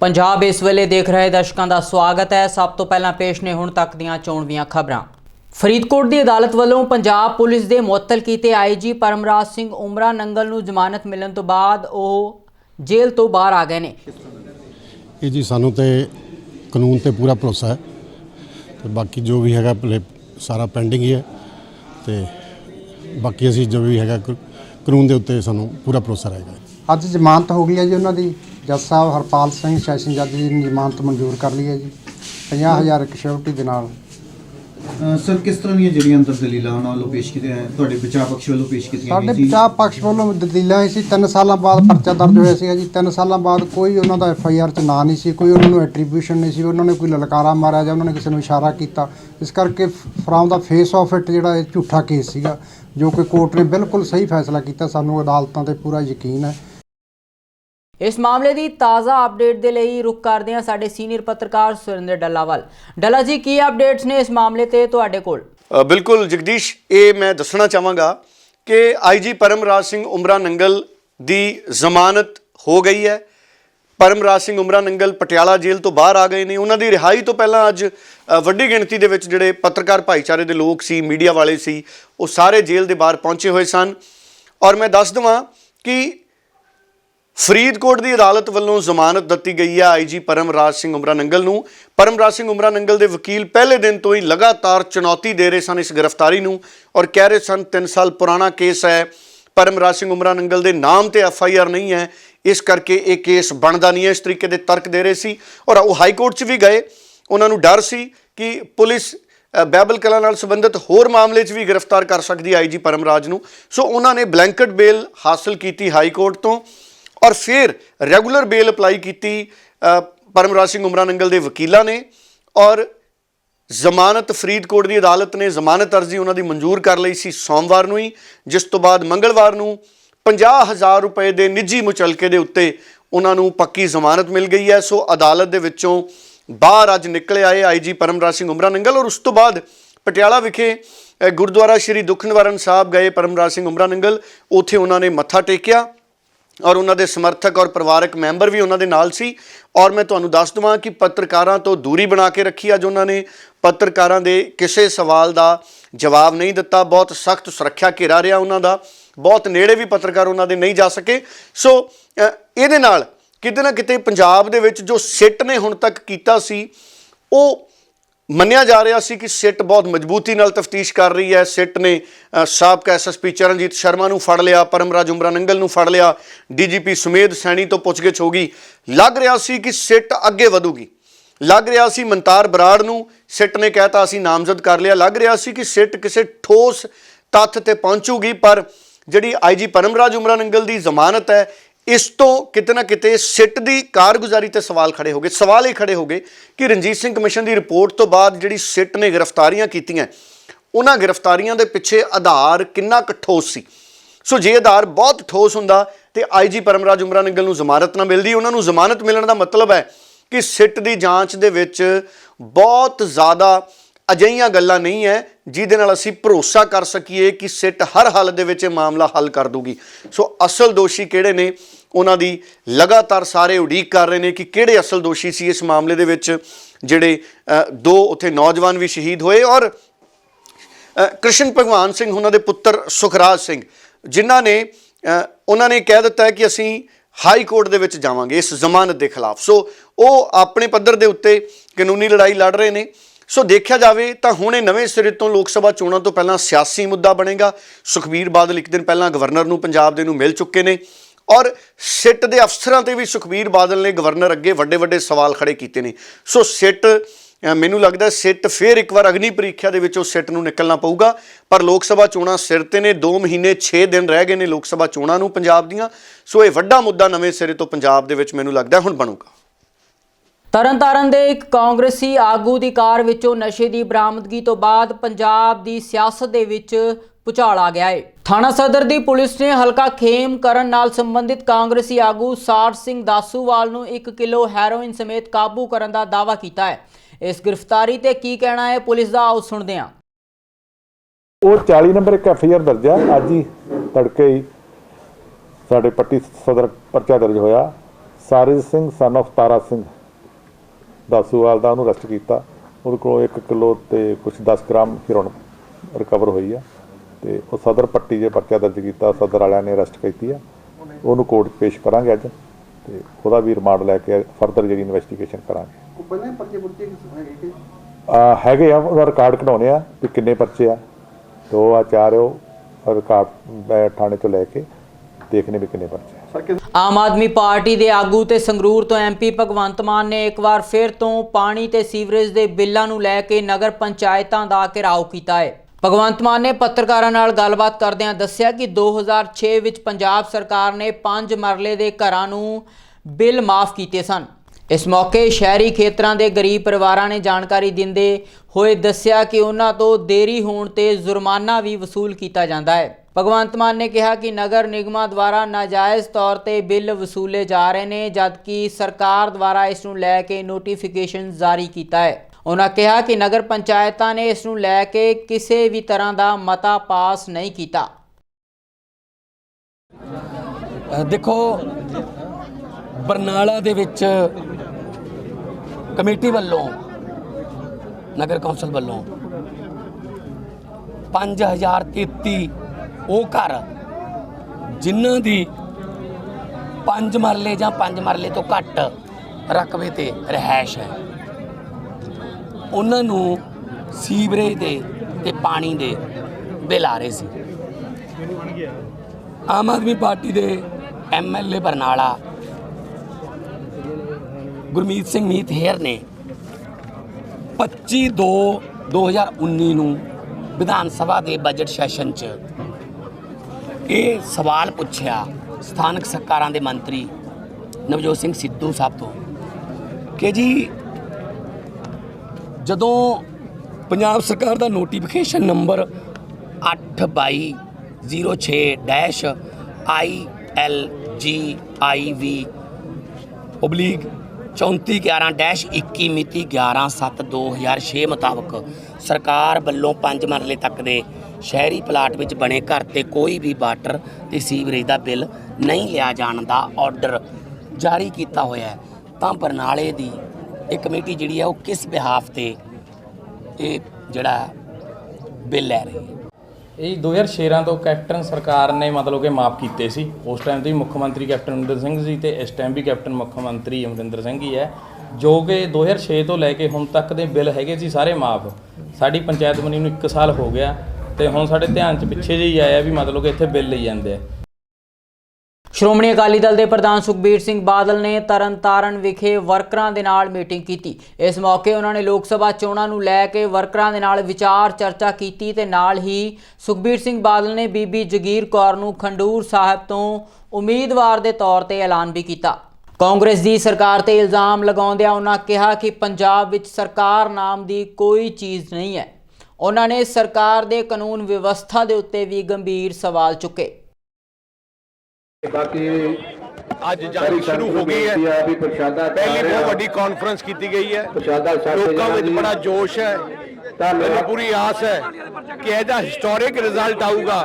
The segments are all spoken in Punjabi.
ਪੰਜਾਬ ਇਸ ਵੇਲੇ ਦੇਖ ਰਹੇ ਦਰਸ਼ਕਾਂ ਦਾ ਸਵਾਗਤ ਹੈ। ਸਭ ਤੋਂ ਪਹਿਲਾਂ ਪੇਸ਼ ਨੇ ਹੁਣ ਤੱਕ ਦੀਆਂ ਚੋਣਵੀਆਂ ਖਬਰਾਂ। ਫਰੀਦਕੋਟ ਦੀ ਅਦਾਲਤ ਵੱਲੋਂ ਪੰਜਾਬ ਪੁਲਿਸ ਦੇ ਮੁਅੱਤਲ ਕੀਤੇ ਆਈਜੀ ਪਰਮਰਾਜ ਸਿੰਘ ਉਮਰਾ ਨੰਗਲ ਨੂੰ ਜ਼ਮਾਨਤ ਮਿਲਣ ਤੋਂ ਬਾਅਦ ਉਹ ਜੇਲ੍ਹ ਤੋਂ ਬਾਹਰ ਆ ਗਏ ਨੇ। ਇਹ ਜੀ ਸਾਨੂੰ ਤੇ ਕਾਨੂੰਨ ਤੇ ਪੂਰਾ ਭਰੋਸਾ ਹੈ ਤੇ ਬਾਕੀ ਜੋ ਵੀ ਹੈਗਾ ਸਾਰਾ ਪੈਂਡਿੰਗ ਹੀ ਹੈ ਤੇ ਬਾਕੀ ਅਸੀਂ ਜੋ ਵੀ ਹੈਗਾ ਕਾਨੂੰਨ ਦੇ ਉੱਤੇ ਸਾਨੂੰ ਪੂਰਾ ਭਰੋਸਾ ਰਹੇਗਾ। ਅੱਜ ਜ਼ਮਾਨਤ ਹੋ ਗਈ ਹੈ ਜੀ ਉਹਨਾਂ ਦੀ। ਜੱਜ ਸਾਹਿਬ ਹਰਪਾਲ ਸਿੰਘ ਸੈਸ਼ਨ ਜੱਜ ਜੀ ਨੇ ਜ਼ਮਾਨਤ ਮਨਜ਼ੂਰ ਕਰ ਲਈ ਹੈ ਜੀ। 50000 ਇੱਕ ਸਿਕਿਉਰਿਟੀ ਦੇ ਨਾਲ। ਸਰ ਕਿਸ ਤਰ੍ਹਾਂ ਦੀਆਂ ਜਿਹੜੀਆਂ ਅੰਦਰ ਦਲੀਲਾਂ ਉਹਨਾਂ ਵੱਲੋਂ ਪੇਸ਼ ਕੀਤੀਆਂ ਤੁਹਾਡੇ ਬਚਾਅ ਪਕਸ਼ ਵੱਲੋਂ ਪੇਸ਼ ਕੀਤੀਆਂ ਸਾਡੇ ਗਈਆਂ ਸੀ। ਪਕਸ਼ ਵੱਲੋਂ ਦਲੀਲਾਂ ਸੀ। 3 ਸਾਲਾਂ ਬਾਅਦ ਪਰਚਾ ਦਰਜ ਹੋਇਆ ਸੀਗਾ ਜੀ। 3 ਸਾਲਾਂ ਬਾਅਦ ਕੋਈ ਉਹਨਾਂ ਦਾ ਐਫ ਆਈ ਆਰ 'ਚ ਨਾਂ ਨਹੀਂ ਸੀ। ਕੋਈ ਉਹਨਾਂ ਨੂੰ ਐਟਰੀਬਿਊਸ਼ਨ ਨਹੀਂ ਸੀ। ਉਹਨਾਂ ਨੇ ਕੋਈ ਲਲਕਾਰਾ ਮਾਰਿਆ ਜਾਂ ਉਹਨਾਂ ਨੇ ਕਿਸੇ ਨੂੰ ਇਸ਼ਾਰਾ ਕੀਤਾ। ਇਸ ਕਰਕੇ from the face of it ਜਿਹੜਾ ਇਹ ਝੂਠਾ ਕੇਸ ਸੀਗਾ ਜੋ ਕਿ ਕੋਰਟ ਨੇ ਬਿਲਕੁਲ ਸਹੀ ਫੈਸਲਾ ਕੀਤਾ। ਸਾਨੂੰ ਅਦਾਲਤਾਂ ਤੇ ਪੂਰਾ ਯਕੀਨ ਹੈ। ਇਸ ਮਾਮਲੇ ਦੀ ਤਾਜ਼ਾ ਅਪਡੇਟ ਦੇ ਲਈ ਰੁਕ ਕਰਦੇ ਹਾਂ ਸਾਡੇ ਸੀਨੀਅਰ ਪੱਤਰਕਾਰ ਸੁਰਿੰਦਰ ਡੱਲਾਵਾਲ। ਡੱਲਾ ਜੀ, ਕੀ ਅਪਡੇਟਸ ਨੇ ਇਸ ਮਾਮਲੇ ਤੇ ਤੁਹਾਡੇ ਕੋਲ? ਬਿਲਕੁਲ ਜਗਦੀਸ਼, ਇਹ ਮੈਂ ਦੱਸਣਾ ਚਾਹਾਂਗਾ ਕਿ ਆਈਜੀ ਪਰਮਰਾਜ ਸਿੰਘ ਉਮਰਾ ਨੰਗਲ ਦੀ ਜ਼ਮਾਨਤ ਹੋ ਗਈ ਹੈ। ਪਰਮਰਾਜ ਸਿੰਘ ਉਮਰਾ ਨੰਗਲ ਪਟਿਆਲਾ ਜੇਲ੍ਹ ਤੋਂ ਬਾਹਰ ਆ ਗਏ ਨੇ। ਉਹਨਾਂ ਦੀ ਰਿਹਾਈ ਤੋਂ ਪਹਿਲਾਂ ਅੱਜ ਵੱਡੀ ਗਿਣਤੀ ਦੇ ਵਿੱਚ ਜਿਹੜੇ ਪੱਤਰਕਾਰ ਭਾਈਚਾਰੇ ਦੇ ਲੋਕ ਸੀ, ਮੀਡੀਆ ਵਾਲੇ ਸੀ, ਉਹ ਸਾਰੇ ਜੇਲ੍ਹ ਦੇ ਬਾਹਰ ਪਹੁੰਚੇ ਹੋਏ ਸਨ। ਔਰ ਮੈਂ ਦੱਸ ਦਵਾਂ ਕਿ ਫਰੀਦਕੋਟ ਦੀ ਅਦਾਲਤ ਵੱਲੋਂ ਜ਼ਮਾਨਤ ਦਿੱਤੀ ਗਈ ਹੈ। ਆਈਜੀ ਪਰਮਰਾਜ ਸਿੰਘ ਉਮਰਾ ਨੰਗਲ ਨੂੰ। ਪਰਮਰਾਜ ਸਿੰਘ ਉਮਰਾ ਨੰਗਲ ਦੇ ਵਕੀਲ ਪਹਿਲੇ ਦਿਨ ਤੋਂ ਹੀ ਲਗਾਤਾਰ ਚੁਣੌਤੀ ਦੇ ਰਹੇ ਸਨ ਇਸ ਗ੍ਰਿਫਤਾਰੀ ਨੂੰ ਔਰ ਕਹਿ ਰਹੇ ਸਨ 3 ਸਾਲ ਪੁਰਾਣਾ ਕੇਸ ਹੈ। ਪਰਮਰਾਜ ਸਿੰਘ ਉਮਰਾ ਨੰਗਲ ਦੇ ਨਾਮ ਤੇ ਐਫ ਆਈ ਆਰ ਨਹੀਂ ਹੈ। ਇਸ ਕਰਕੇ ਇਹ ਕੇਸ ਬਣਦਾ ਨਹੀਂ ਹੈ। ਇਸ ਤਰੀਕੇ ਦੇ ਤਰਕ ਦੇ ਰਹੇ ਸੀ ਔਰ ਉਹ ਹਾਈ ਕੋਰਟ 'ਚ ਵੀ ਗਏ। ਉਹਨਾਂ ਨੂੰ ਡਰ ਸੀ ਕਿ ਪੁਲਿਸ ਅ, ਬੈਬਲ ਕਲਾ ਨਾਲ ਸੰਬੰਧਿਤ ਹੋਰ ਮਾਮਲੇ 'ਚ ਵੀ ਗ੍ਰਿਫਤਾਰ ਕਰ ਸਕਦੀ ਹੈ ਆਈਜੀ ਪਰਮਰਾਜ ਨੂੰ। ਸੋ ਉਹਨਾਂ ਨੇ ਬਲੈਂਕਟ ਬੇਲ ਹਾਸਲ ਕੀਤੀ ਹਾਈ ਕੋਰਟ ਤੋਂ। ਔਰ ਫਿਰ ਰੈਗੂਲਰ ਬੇਲ ਅਪਲਾਈ ਕੀਤੀ ਪਰਮਰਾਜ ਸਿੰਘ ਉਮਰਾ ਨੰਗਲ ਦੇ ਵਕੀਲਾਂ ਨੇ ਔਰ ਜ਼ਮਾਨਤ ਫਰੀਦਕੋਟ ਦੀ ਅਦਾਲਤ ਨੇ ਜ਼ਮਾਨਤ ਅਰਜ਼ੀ ਉਹਨਾਂ ਦੀ ਮਨਜ਼ੂਰ ਕਰ ਲਈ ਸੀ ਸੋਮਵਾਰ ਨੂੰ ਹੀ, ਜਿਸ ਤੋਂ ਬਾਅਦ ਮੰਗਲਵਾਰ ਨੂੰ 50000 ਰੁਪਏ ਦੇ ਨਿੱਜੀ ਮੁਚਲਕੇ ਦੇ ਉੱਤੇ ਉਹਨਾਂ ਨੂੰ ਪੱਕੀ ਜ਼ਮਾਨਤ ਮਿਲ ਗਈ ਹੈ। ਸੋ ਅਦਾਲਤ ਦੇ ਵਿੱਚੋਂ ਬਾਹਰ ਅੱਜ ਨਿਕਲੇ ਆਏ ਆਈਜੀ ਪਰਮਰਾਜ ਸਿੰਘ ਉਮਰਾ ਨੰਗਲ ਔਰ ਉਸ ਤੋਂ ਬਾਅਦ ਪਟਿਆਲਾ ਵਿਖੇ ਗੁਰਦੁਆਰਾ ਸ਼੍ਰੀ ਦੁਖਨਿਵਾਰਨ ਸਾਹਿਬ ਗਏ ਪਰਮਰਾਜ ਸਿੰਘ ਉਮਰਾ ਨੰਗਲ, ਉੱਥੇ ਉਹਨਾਂ ਨੇ ਮੱਥਾ ਟੇਕਿਆ। ਔਰ ਉਹਨਾਂ ਦੇ ਸਮਰਥਕ ਔਰ ਪਰਿਵਾਰਕ ਮੈਂਬਰ ਵੀ ਉਹਨਾਂ ਦੇ ਨਾਲ ਸੀ। ਔਰ ਮੈਂ ਤੁਹਾਨੂੰ ਦੱਸ ਦਵਾਂ ਕਿ ਪੱਤਰਕਾਰਾਂ ਤੋਂ ਦੂਰੀ ਬਣਾ ਕੇ ਰੱਖੀ ਅੱਜ ਉਹਨਾਂ ਨੇ। ਪੱਤਰਕਾਰਾਂ ਦੇ ਕਿਸੇ ਸਵਾਲ ਦਾ ਜਵਾਬ ਨਹੀਂ ਦਿੱਤਾ। ਬਹੁਤ ਸਖਤ ਸੁਰੱਖਿਆ ਘੇਰਾ ਰਿਹਾ ਉਹਨਾਂ ਦਾ। ਬਹੁਤ ਨੇੜੇ ਵੀ ਪੱਤਰਕਾਰ ਉਹਨਾਂ ਦੇ ਨਹੀਂ ਜਾ ਸਕੇ। ਸੋ ਇਹਦੇ ਨਾਲ ਕਿਤੇ ਨਾ ਕਿਤੇ ਪੰਜਾਬ ਦੇ ਵਿੱਚ ਜੋ ਸਿੱਟ ਨੇ ਹੁਣ ਤੱਕ ਕੀਤਾ ਸੀ, ਉਹ ਮੰਨਿਆ ਜਾ ਰਿਹਾ ਸੀ ਕਿ ਸਿੱਟ ਬਹੁਤ ਮਜ਼ਬੂਤੀ ਨਾਲ ਤਫਤੀਸ਼ ਕਰ ਰਹੀ ਹੈ। ਸਿੱਟ ਨੇ ਅ, ਸਾਬਕਾ ਐਸਐਸਪੀ ਚਰਨਜੀਤ ਸ਼ਰਮਾ ਨੂੰ ਫੜ ਲਿਆ ਪਰਮਰਾਜ ਉਮਰਾ ਨੰਗਲ ਨੂੰ ਫੜ ਲਿਆ ਡੀਜੀਪੀ ਸੁਮੇਧ ਸੈਣੀ ਤੋਂ ਪੁੱਛਗਿੱਛ ਹੋ ਗਈ। ਲੱਗ ਰਿਹਾ ਸੀ ਕਿ ਸਿੱਟ ਅੱਗੇ ਵਧੂਗੀ। ਲੱਗ ਰਿਹਾ ਸੀ ਮਨਤਾਰ ਬਰਾੜ ਨੂੰ ਸਿੱਟ ਨੇ ਕਹਿਤਾ ਅਸੀਂ ਨਾਮਜ਼ਦ ਕਰ ਲਿਆ। ਲੱਗ ਰਿਹਾ ਸੀ ਕਿ ਸਿੱਟ ਕਿਸੇ ਠੋਸ ਤੱਥ ਤੇ ਪਹੁੰਚੂਗੀ ਪਰ ਜਿਹੜੀ ਆਈਜੀ ਪਰਮਰਾਜ ਉਮਰਾ ਨੰਗਲ ਦੀ ਜ਼ਮਾਨਤ ਹੈ ਇਸ ਤੋਂ ਕਿਤੇ ਨਾ ਕਿਤੇ ਸਿੱਟ ਦੀ ਕਾਰਗੁਜ਼ਾਰੀ ਤੇ ਸਵਾਲ ਖੜੇ ਹੋ ਗਏ। ਸਵਾਲ ਇਹ ਖੜੇ ਹੋ ਗਏ ਕਿ ਰਣਜੀਤ ਸਿੰਘ ਕਮਿਸ਼ਨ ਦੀ ਰਿਪੋਰਟ ਤੋਂ ਬਾਅਦ ਜਿਹੜੀ ਸਿੱਟ ਨੇ ਗ੍ਰਿਫਤਾਰੀਆਂ ਕੀਤੀਆਂ, ਉਹਨਾਂ ਗ੍ਰਿਫਤਾਰੀਆਂ ਦੇ ਪਿੱਛੇ ਆਧਾਰ ਕਿੰਨਾ ਕੁ ਠੋਸ ਸੀ? ਸੋ ਜੇ ਆਧਾਰ ਬਹੁਤ ਠੋਸ ਹੁੰਦਾ ਤੇ ਆਈਜੀ ਪਰਮਰਾਜ ਉਮਰਾ ਨੰਗਲ ਨੂੰ ਜ਼ਮਾਨਤ ਨਾ ਮਿਲਦੀ। ਉਹਨਾਂ ਨੂੰ ਜ਼ਮਾਨਤ ਮਿਲਣ ਦਾ ਮਤਲਬ ਹੈ ਕਿ ਸਿੱਟ ਦੀ ਜਾਂਚ ਦੇ ਵਿੱਚ ਬਹੁਤ ਜ਼ਿਆਦਾ ਅਜਿਹੀਆਂ ਗੱਲਾਂ ਨਹੀਂ ਹੈ ਜਿਹਦੇ ਨਾਲ ਅਸੀਂ ਭਰੋਸਾ ਕਰ ਸਕੀਏ ਕਿ ਸਿੱਟ ਹਰ ਹਾਲਤ ਦੇ ਵਿੱਚ ਇਹ ਮਾਮਲਾ ਹੱਲ ਕਰ ਦੂਗੀ। ਸੋ ਅਸਲ ਦੋਸ਼ੀ ਕਿਹੜੇ ਨੇ? ਉਹਨਾਂ ਦੀ ਲਗਾਤਾਰ ਸਾਰੇ ਉਡੀਕ ਕਰ ਰਹੇ ਨੇ ਕਿ ਕਿਹੜੇ ਅਸਲ ਦੋਸ਼ੀ ਸੀ ਇਸ ਮਾਮਲੇ ਦੇ ਵਿੱਚ, ਜਿਹੜੇ ਦੋ ਉੱਥੇ ਨੌਜਵਾਨ ਵੀ ਸ਼ਹੀਦ ਹੋਏ ਔਰ ਕ੍ਰਿਸ਼ਨ ਭਗਵਾਨ ਸਿੰਘ, ਉਹਨਾਂ ਦੇ ਪੁੱਤਰ ਸੁਖਰਾਜ ਸਿੰਘ, ਜਿਨ੍ਹਾਂ ਨੇ ਉਹਨਾਂ ਨੇ ਕਹਿ ਦਿੱਤਾ ਕਿ ਅਸੀਂ ਹਾਈ ਕੋਰਟ ਦੇ ਵਿੱਚ ਜਾਵਾਂਗੇ ਇਸ ਜ਼ਮਾਨਤ ਦੇ ਖਿਲਾਫ। ਸੋ ਉਹ ਆਪਣੇ ਪੱਧਰ ਦੇ ਉੱਤੇ ਕਾਨੂੰਨੀ ਲੜਾਈ ਲੜ ਰਹੇ ਨੇ। ਸੋ ਦੇਖਿਆ ਜਾਵੇ ਤਾਂ ਹੁਣ ਇਹ ਨਵੇਂ ਸਿਰੇ ਤੋਂ ਲੋਕ ਸਭਾ ਚੋਣਾਂ ਤੋਂ ਪਹਿਲਾਂ ਸਿਆਸੀ ਮੁੱਦਾ ਬਣੇਗਾ। ਸੁਖਬੀਰ ਬਾਦਲ ਇੱਕ ਦਿਨ ਪਹਿਲਾਂ ਗਵਰਨਰ ਨੂੰ ਪੰਜਾਬ ਦੇ ਨੂੰ ਮਿਲ ਚੁੱਕੇ ਨੇ। ਔਰ ਸਿੱਟ ਦੇ ਅਫਸਰਾਂ ਤੇ ਵੀ ਸੁਖਬੀਰ ਬਾਦਲ ਨੇ ਗਵਰਨਰ ਅੱਗੇ ਵੱਡੇ ਵੱਡੇ ਸਵਾਲ ਖੜੇ ਕੀਤੇ ਨੇ। ਸੋ ਸਿੱਟ ਮੈਨੂੰ ਲੱਗਦਾ ਸਿੱਟ ਫੇਰ ਇੱਕ ਵਾਰ ਅਗਨੀ ਪ੍ਰੀਖਿਆ ਦੇ ਵਿੱਚੋਂ ਸਿੱਟ ਨੂੰ ਨਿਕਲਣਾ ਪਊਗਾ। ਪਰ ਲੋਕ ਸਭਾ ਚੋਣਾਂ ਸਿਰ ਤੇ ਨੇ 2 ਮਹੀਨੇ 6 ਦਿਨ ਰਹਿ ਗਏ ਨੇ ਲੋਕ ਸਭਾ ਚੋਣਾਂ ਨੂੰ ਪੰਜਾਬ ਦੀਆਂ। ਸੋ ਇਹ ਵੱਡਾ ਮੁੱਦਾ ਨਵੇਂ ਸਿਰੇ ਤੋਂ ਪੰਜਾਬ ਦੇ ਵਿੱਚ ਮੈਨੂੰ ਲੱਗਦਾ ਹੁਣ ਬਣੂਗਾ। ਤਰਨਤਾਰਨ ਦੇ ਇੱਕ ਕਾਂਗਰਸੀ ਆਗੂ ਦੀ ਕਾਰ ਵਿੱਚੋਂ ਨਸ਼ੇ ਦੀ ਬਰਾਮਦਗੀ ਤੋਂ ਬਾਅਦ ਪੰਜਾਬ ਦੀ ਸਿਆਸਤ ਦੇ ਵਿੱਚ ਭੁਚਾਲ ਆ ਗਿਆ ਹੈ ਥਾਣਾ ਸਦਰ ਦੀ ਪੁਲਿਸ ਨੇ ਹਲਕਾ ਖੇਮ ਕਰਨ ਨਾਲ ਸੰਬੰਧਿਤ ਕਾਂਗਰਸੀ ਆਗੂ ਸਾਰ ਸਿੰਘ ਦਾਸੂਵਾਲ ਨੂੰ 1 ਕਿਲੋ ਹੈਰੋਇਨ ਸਮੇਤ ਕਾਬੂ ਕਰਨ ਦਾ ਦਾਅਵਾ ਕੀਤਾ ਹੈ। ਇਸ ਗ੍ਰਿਫਤਾਰੀ ਤੇ ਕੀ ਕਹਿਣਾ ਹੈ ਪੁਲਿਸ ਦਾ, ਆਓ ਸੁਣਦੇ ਹਾਂ। ਉਹ 40 ਨੰਬਰ ਇੱਕ ਐਫ ਆਈ ਆਰ ਦਰਜ ਹੈ ਅੱਜ ਹੀ ਤੜਕੇ ਹੀ ਸਾਡੇ ਪੱਟੀ ਸਦਰ ਪਰਚਾ ਦਰਜ ਹੋਇਆ। ਸਾਰਿਜ ਸਿੰਘ, son of ਤਾਰਾ ਸਿੰਘ ਦਾਸੂਵਾਲ ਦਾ ਉਹਨੂੰ ਅਰੈਸਟ ਕੀਤਾ। ਉਹਦੇ ਕੋਲੋਂ 1 ਕਿਲੋ ਤੇ ਕੁਝ 10 ਗ੍ਰਾਮ ਹੀਰੋਇਨ ਰਿਕਵਰ ਹੋਈ ਆ। ਤੇ ਉਹ ਸਦਰ ਪੱਟੀ ਜੇ ਪਰਚਾ ਦਰਜ ਕੀਤਾ ਸਦਰ ਵਾਲਿਆਂ ਨੇ ਅਰੈਸਟ ਕੀਤੀ ਆ। ਉਹਨੂੰ ਕੋਰਟ 'ਚ ਪੇਸ਼ ਕਰਾਂਗੇ ਅੱਜ ਤੇ ਉਹਦਾ ਵੀ ਰਿਮਾਂਡ ਲੈ ਕੇ ਫਰਦਰ ਜਿਹੜੀ ਇਨਵੈਸਟੀਗੇਸ਼ਨ ਕਰਾਂਗੇ। ਬੰਨੇ ਪਰਚੇ ਪੁਰਚੇ ਹੈਗੇ ਕਿ ਆ ਹੈਗੇ ਆ ਉਹਦਾ ਰਿਕਾਰਡ ਕਢਾਉਣੇ ਆ ਵੀ ਕਿੰਨੇ ਪਰਚੇ ਆ। ਦੋ ਆ ਚਾਰ ਉਹ ਰਿਕਾਰਡ ਥਾਣੇ ਤੋਂ ਲੈ ਕੇ ਦੇਖਣੇ ਵੀ ਕਿੰਨੇ ਪਰਚੇ ਆ। ਆਮ ਆਦਮੀ ਪਾਰਟੀ ਦੇ ਆਗੂ ਤੇ ਸੰਗਰੂਰ ਤੋਂ ਐਮਪੀ ਭਗਵੰਤ ਮਾਨ ਨੇ ਇੱਕ ਵਾਰ ਫਿਰ ਤੋਂ ਪਾਣੀ ਤੇ ਸੀਵਰੇਜ ਦੇ ਬਿੱਲਾਂ ਨੂੰ ਲੈ ਕੇ ਨਗਰ ਪੰਚਾਇਤਾਂ ਦਾ ਘਿਰਾਓ ਕੀਤਾ ਹੈ। ਭਗਵੰਤ ਮਾਨ ਨੇ ਪੱਤਰਕਾਰਾਂ ਨਾਲ ਗੱਲਬਾਤ ਕਰਦਿਆਂ ਦੱਸਿਆ ਕਿ 2006 ਵਿੱਚ ਪੰਜਾਬ ਸਰਕਾਰ ਨੇ 5 ਮਰਲੇ ਦੇ ਘਰਾਂ ਨੂੰ ਬਿੱਲ ਮਾਫ ਕੀਤੇ ਸਨ। ਇਸ ਮੌਕੇ ਸ਼ਹਿਰੀ ਖੇਤਰਾਂ ਦੇ ਗਰੀਬ ਪਰਿਵਾਰਾਂ ਨੇ ਜਾਣਕਾਰੀ ਦਿੰਦੇ ਹੋਏ ਦੱਸਿਆ ਕਿ ਉਹਨਾਂ ਤੋਂ ਦੇਰੀ ਹੋਣ ਤੇ ਜੁਰਮਾਨਾ ਵੀ ਵਸੂਲ ਕੀਤਾ ਜਾਂਦਾ ਹੈ। ਭਗਵੰਤ ਮਾਨ ਨੇ ਕਿਹਾ ਕਿ ਨਗਰ ਨਿਗਮਾਂ ਦੁਆਰਾ ਨਾਜਾਇਜ਼ ਤੌਰ ਤੇ ਬਿੱਲ ਵਸੂਲੇ ਜਾ ਰਹੇ ਨੇ, ਜਦਕਿ ਸਰਕਾਰ ਦੁਆਰਾ ਇਸ ਨੂੰ ਲੈ ਕੇ ਨੋਟੀਫਿਕੇਸ਼ਨ ਜਾਰੀ ਕੀਤਾ ਹੈ। ਉਹਨਾਂ ਕਿਹਾ ਕਿ ਨਗਰ ਪੰਚਾਇਤਾਂ ਨੇ ਇਸ ਨੂੰ ਲੈ ਕੇ ਕਿਸੇ ਵੀ ਤਰ੍ਹਾਂ ਦਾ ਮਤਾ ਪਾਸ ਨਹੀਂ ਕੀਤਾ। ਦੇਖੋ, ਬਰਨਾਲਾ ਦੇ ਵਿੱਚ ਕਮੇਟੀ ਵੱਲੋਂ, ਨਗਰ ਕੌਂਸਲ ਵੱਲੋਂ 5033 ਉਹ ਘਰ, ਜਿਨ੍ਹਾਂ ਦੀ ਪੰਜ ਮਰਲੇ ਜਾਂ ਪੰਜ ਮਰਲੇ ਤੋਂ ਘੱਟ ਰਕਬੇ ਤੇ ਰਹਿائش ਹੈ। ਉਹਨਾਂ ਨੂੰ ਸੀਵਰੇਜ ਦੇ ਤੇ ਪਾਣੀ ਦੇ ਬਿੱਲ ਆ ਰਹੇ ਸੀ। ਆਮ ਆਦਮੀ ਪਾਰਟੀ ਦੇ ਐਮਐਲਏ ਬਰਨਾਲਾ, ਗੁਰਮੀਤ ਸਿੰਘ ਮੀਤ ਹੇਰ ਨੇ 25 2 2019 ਨੂੰ ਵਿਧਾਨ ਸਭਾ ਦੇ ਬਜਟ ਸੈਸ਼ਨ 'ਚ ਇਹ ਸਵਾਲ ਪੁੱਛਿਆ ਸਥਾਨਕ ਸਰਕਾਰਾਂ ਦੇ ਮੰਤਰੀ ਨਵਜੋਤ ਸਿੰਘ ਸਿੱਧੂ ਸਾਹਿਬ ਤੋਂ ਕਿ ਜੀ ਜਦੋਂ ਪੰਜਾਬ ਸਰਕਾਰ ਦਾ notification number 8206 dash I L G I V ਓਬਲੀਗ 3411 dash 21 ਮਿਤੀ 11/7/2006 ਮੁਤਾਬਕ ਸਰਕਾਰ ਵੱਲੋਂ ਪੰਜ ਮਰਲੇ ਤੱਕ ਦੇ ਸ਼ਹਿਰੀ ਪਲਾਟ ਵਿੱਚ ਬਣੇ ਘਰ ਤੇ ਕੋਈ ਵੀ ਵਾਟਰ ਤੇ ਸੀਵਰੇਜ ਦਾ ਬਿੱਲ ਨਹੀਂ ਲਿਆ ਜਾਣ ਦਾ ਆਰਡਰ ਜਾਰੀ ਕੀਤਾ ਹੋਇਆ ਹੈ। ਤਾਂ ਬਰਨਾਲੇ ਦੀ ਇਹ ਕਮੇਟੀ ਜਿਹੜੀ ਹੈ ਉਹ ਕਿਸ ਬਿਹਾਫ ਤੇ ਇਹ ਜਿਹੜਾ ਬਿੱਲ ਲੈ ਰਹੀ ਹੈ? ਇਹ 2016 ਤੋਂ ਕੈਪਟਨ ਸਰਕਾਰ ਨੇ ਮਤਲਬ ਕਿ ਮਾਫ ਕੀਤੇ ਸੀ। ਉਸ ਟਾਈਮ ਤੇ ਮੁੱਖ ਮੰਤਰੀ ਕੈਪਟਨ ਅਮਰਿੰਦਰ ਸਿੰਘ ਜੀ ਤੇ ਇਸ ਟਾਈਮ ਵੀ ਕੈਪਟਨ ਮੁੱਖ ਮੰਤਰੀ ਅਮਰਿੰਦਰ ਸਿੰਘ ਹੀ ਹੈ, ਜੋ ਕਿ 2006 ਤੋਂ ਲੈ ਕੇ ਹੁਣ ਤੱਕ ਦੇ ਬਿੱਲ ਹੈਗੇ ਸੀ ਸਾਰੇ ਮਾਫ। ਸਾਡੀ ਪੰਚਾਇਤ ਬਣੀ ਨੂੰ 1 ਸਾਲ ਹੋ ਗਿਆ ਤੇ ਹੁਣ ਸਾਡੇ ਧਿਆਨ 'ਚ ਪਿੱਛੇ ਜਿਹੀ ਆਇਆ ਵੀ ਮਤਲਬ ਕਿ ਇੱਥੇ ਬਿੱਲ ਲਈ ਜਾਂਦੇ ਆ। ਸ਼੍ਰੋਮਣੀ ਅਕਾਲੀ ਦਲ ਦੇ ਪ੍ਰਧਾਨ ਸੁਖਬੀਰ ਸਿੰਘ ਬਾਦਲ ਨੇ ਤਰਨਤਾਰਨ ਵਿਖੇ ਵਰਕਰਾਂ ਦੇ ਨਾਲ ਮੀਟਿੰਗ ਕੀਤੀ। ਇਸ ਮੌਕੇ ਉਹਨਾਂ ਨੇ ਲੋਕ ਸਭਾ ਚੋਣਾਂ ਨੂੰ ਲੈ ਕੇ ਵਰਕਰਾਂ ਦੇ ਨਾਲ ਵਿਚਾਰ ਚਰਚਾ ਕੀਤੀ ਤੇ ਨਾਲ ਹੀ ਸੁਖਬੀਰ ਸਿੰਘ ਬਾਦਲ ਨੇ ਬੀਬੀ ਜਗੀਰ ਕੌਰ ਨੂੰ ਖੰਡੂਰ ਸਾਹਿਬ ਤੋਂ ਉਮੀਦਵਾਰ ਦੇ ਤੌਰ ਤੇ ਐਲਾਨ ਵੀ ਕੀਤਾ। ਕਾਂਗਰਸ ਦੀ ਸਰਕਾਰ ਤੇ ਇਲਜ਼ਾਮ ਲਗਾਉਂਦਿਆਂ ਉਹਨਾਂ ਕਿਹਾ ਕਿ ਪੰਜਾਬ ਵਿੱਚ ਸਰਕਾਰ ਨਾਮ ਦੀ ਕੋਈ ਚੀਜ਼ ਨਹੀਂ ਹੈ। ਉਹਨਾਂ ਨੇ ਸਰਕਾਰ ਦੇ ਕਾਨੂੰਨ ਵਿਵਸਥਾ ਦੇ ਉੱਤੇ ਵੀ ਗੰਭੀਰ ਸਵਾਲ ਚੁੱਕੇ। ਅੱਜ ਜਾਰੀ ਸ਼ੁਰੂ ਹੋ ਗਈ ਹੈ। ਪਹਿਲੀ ਬਹੁਤ ਵੱਡੀ ਕਾਨਫਰੰਸ ਕੀਤੀ ਗਈ ਹੈ। ਲੋਕਾਂ ਵਿੱਚ ਬੜਾ ਜੋਸ਼ ਹੈ। ਮੈਨੂੰ ਪੂਰੀ ਆਸ ਹੈ ਕਿ ਇਹਦਾ ਹਿਸਟੋਰਿਕ ਰਿਜ਼ਲਟ ਆਊਗਾ।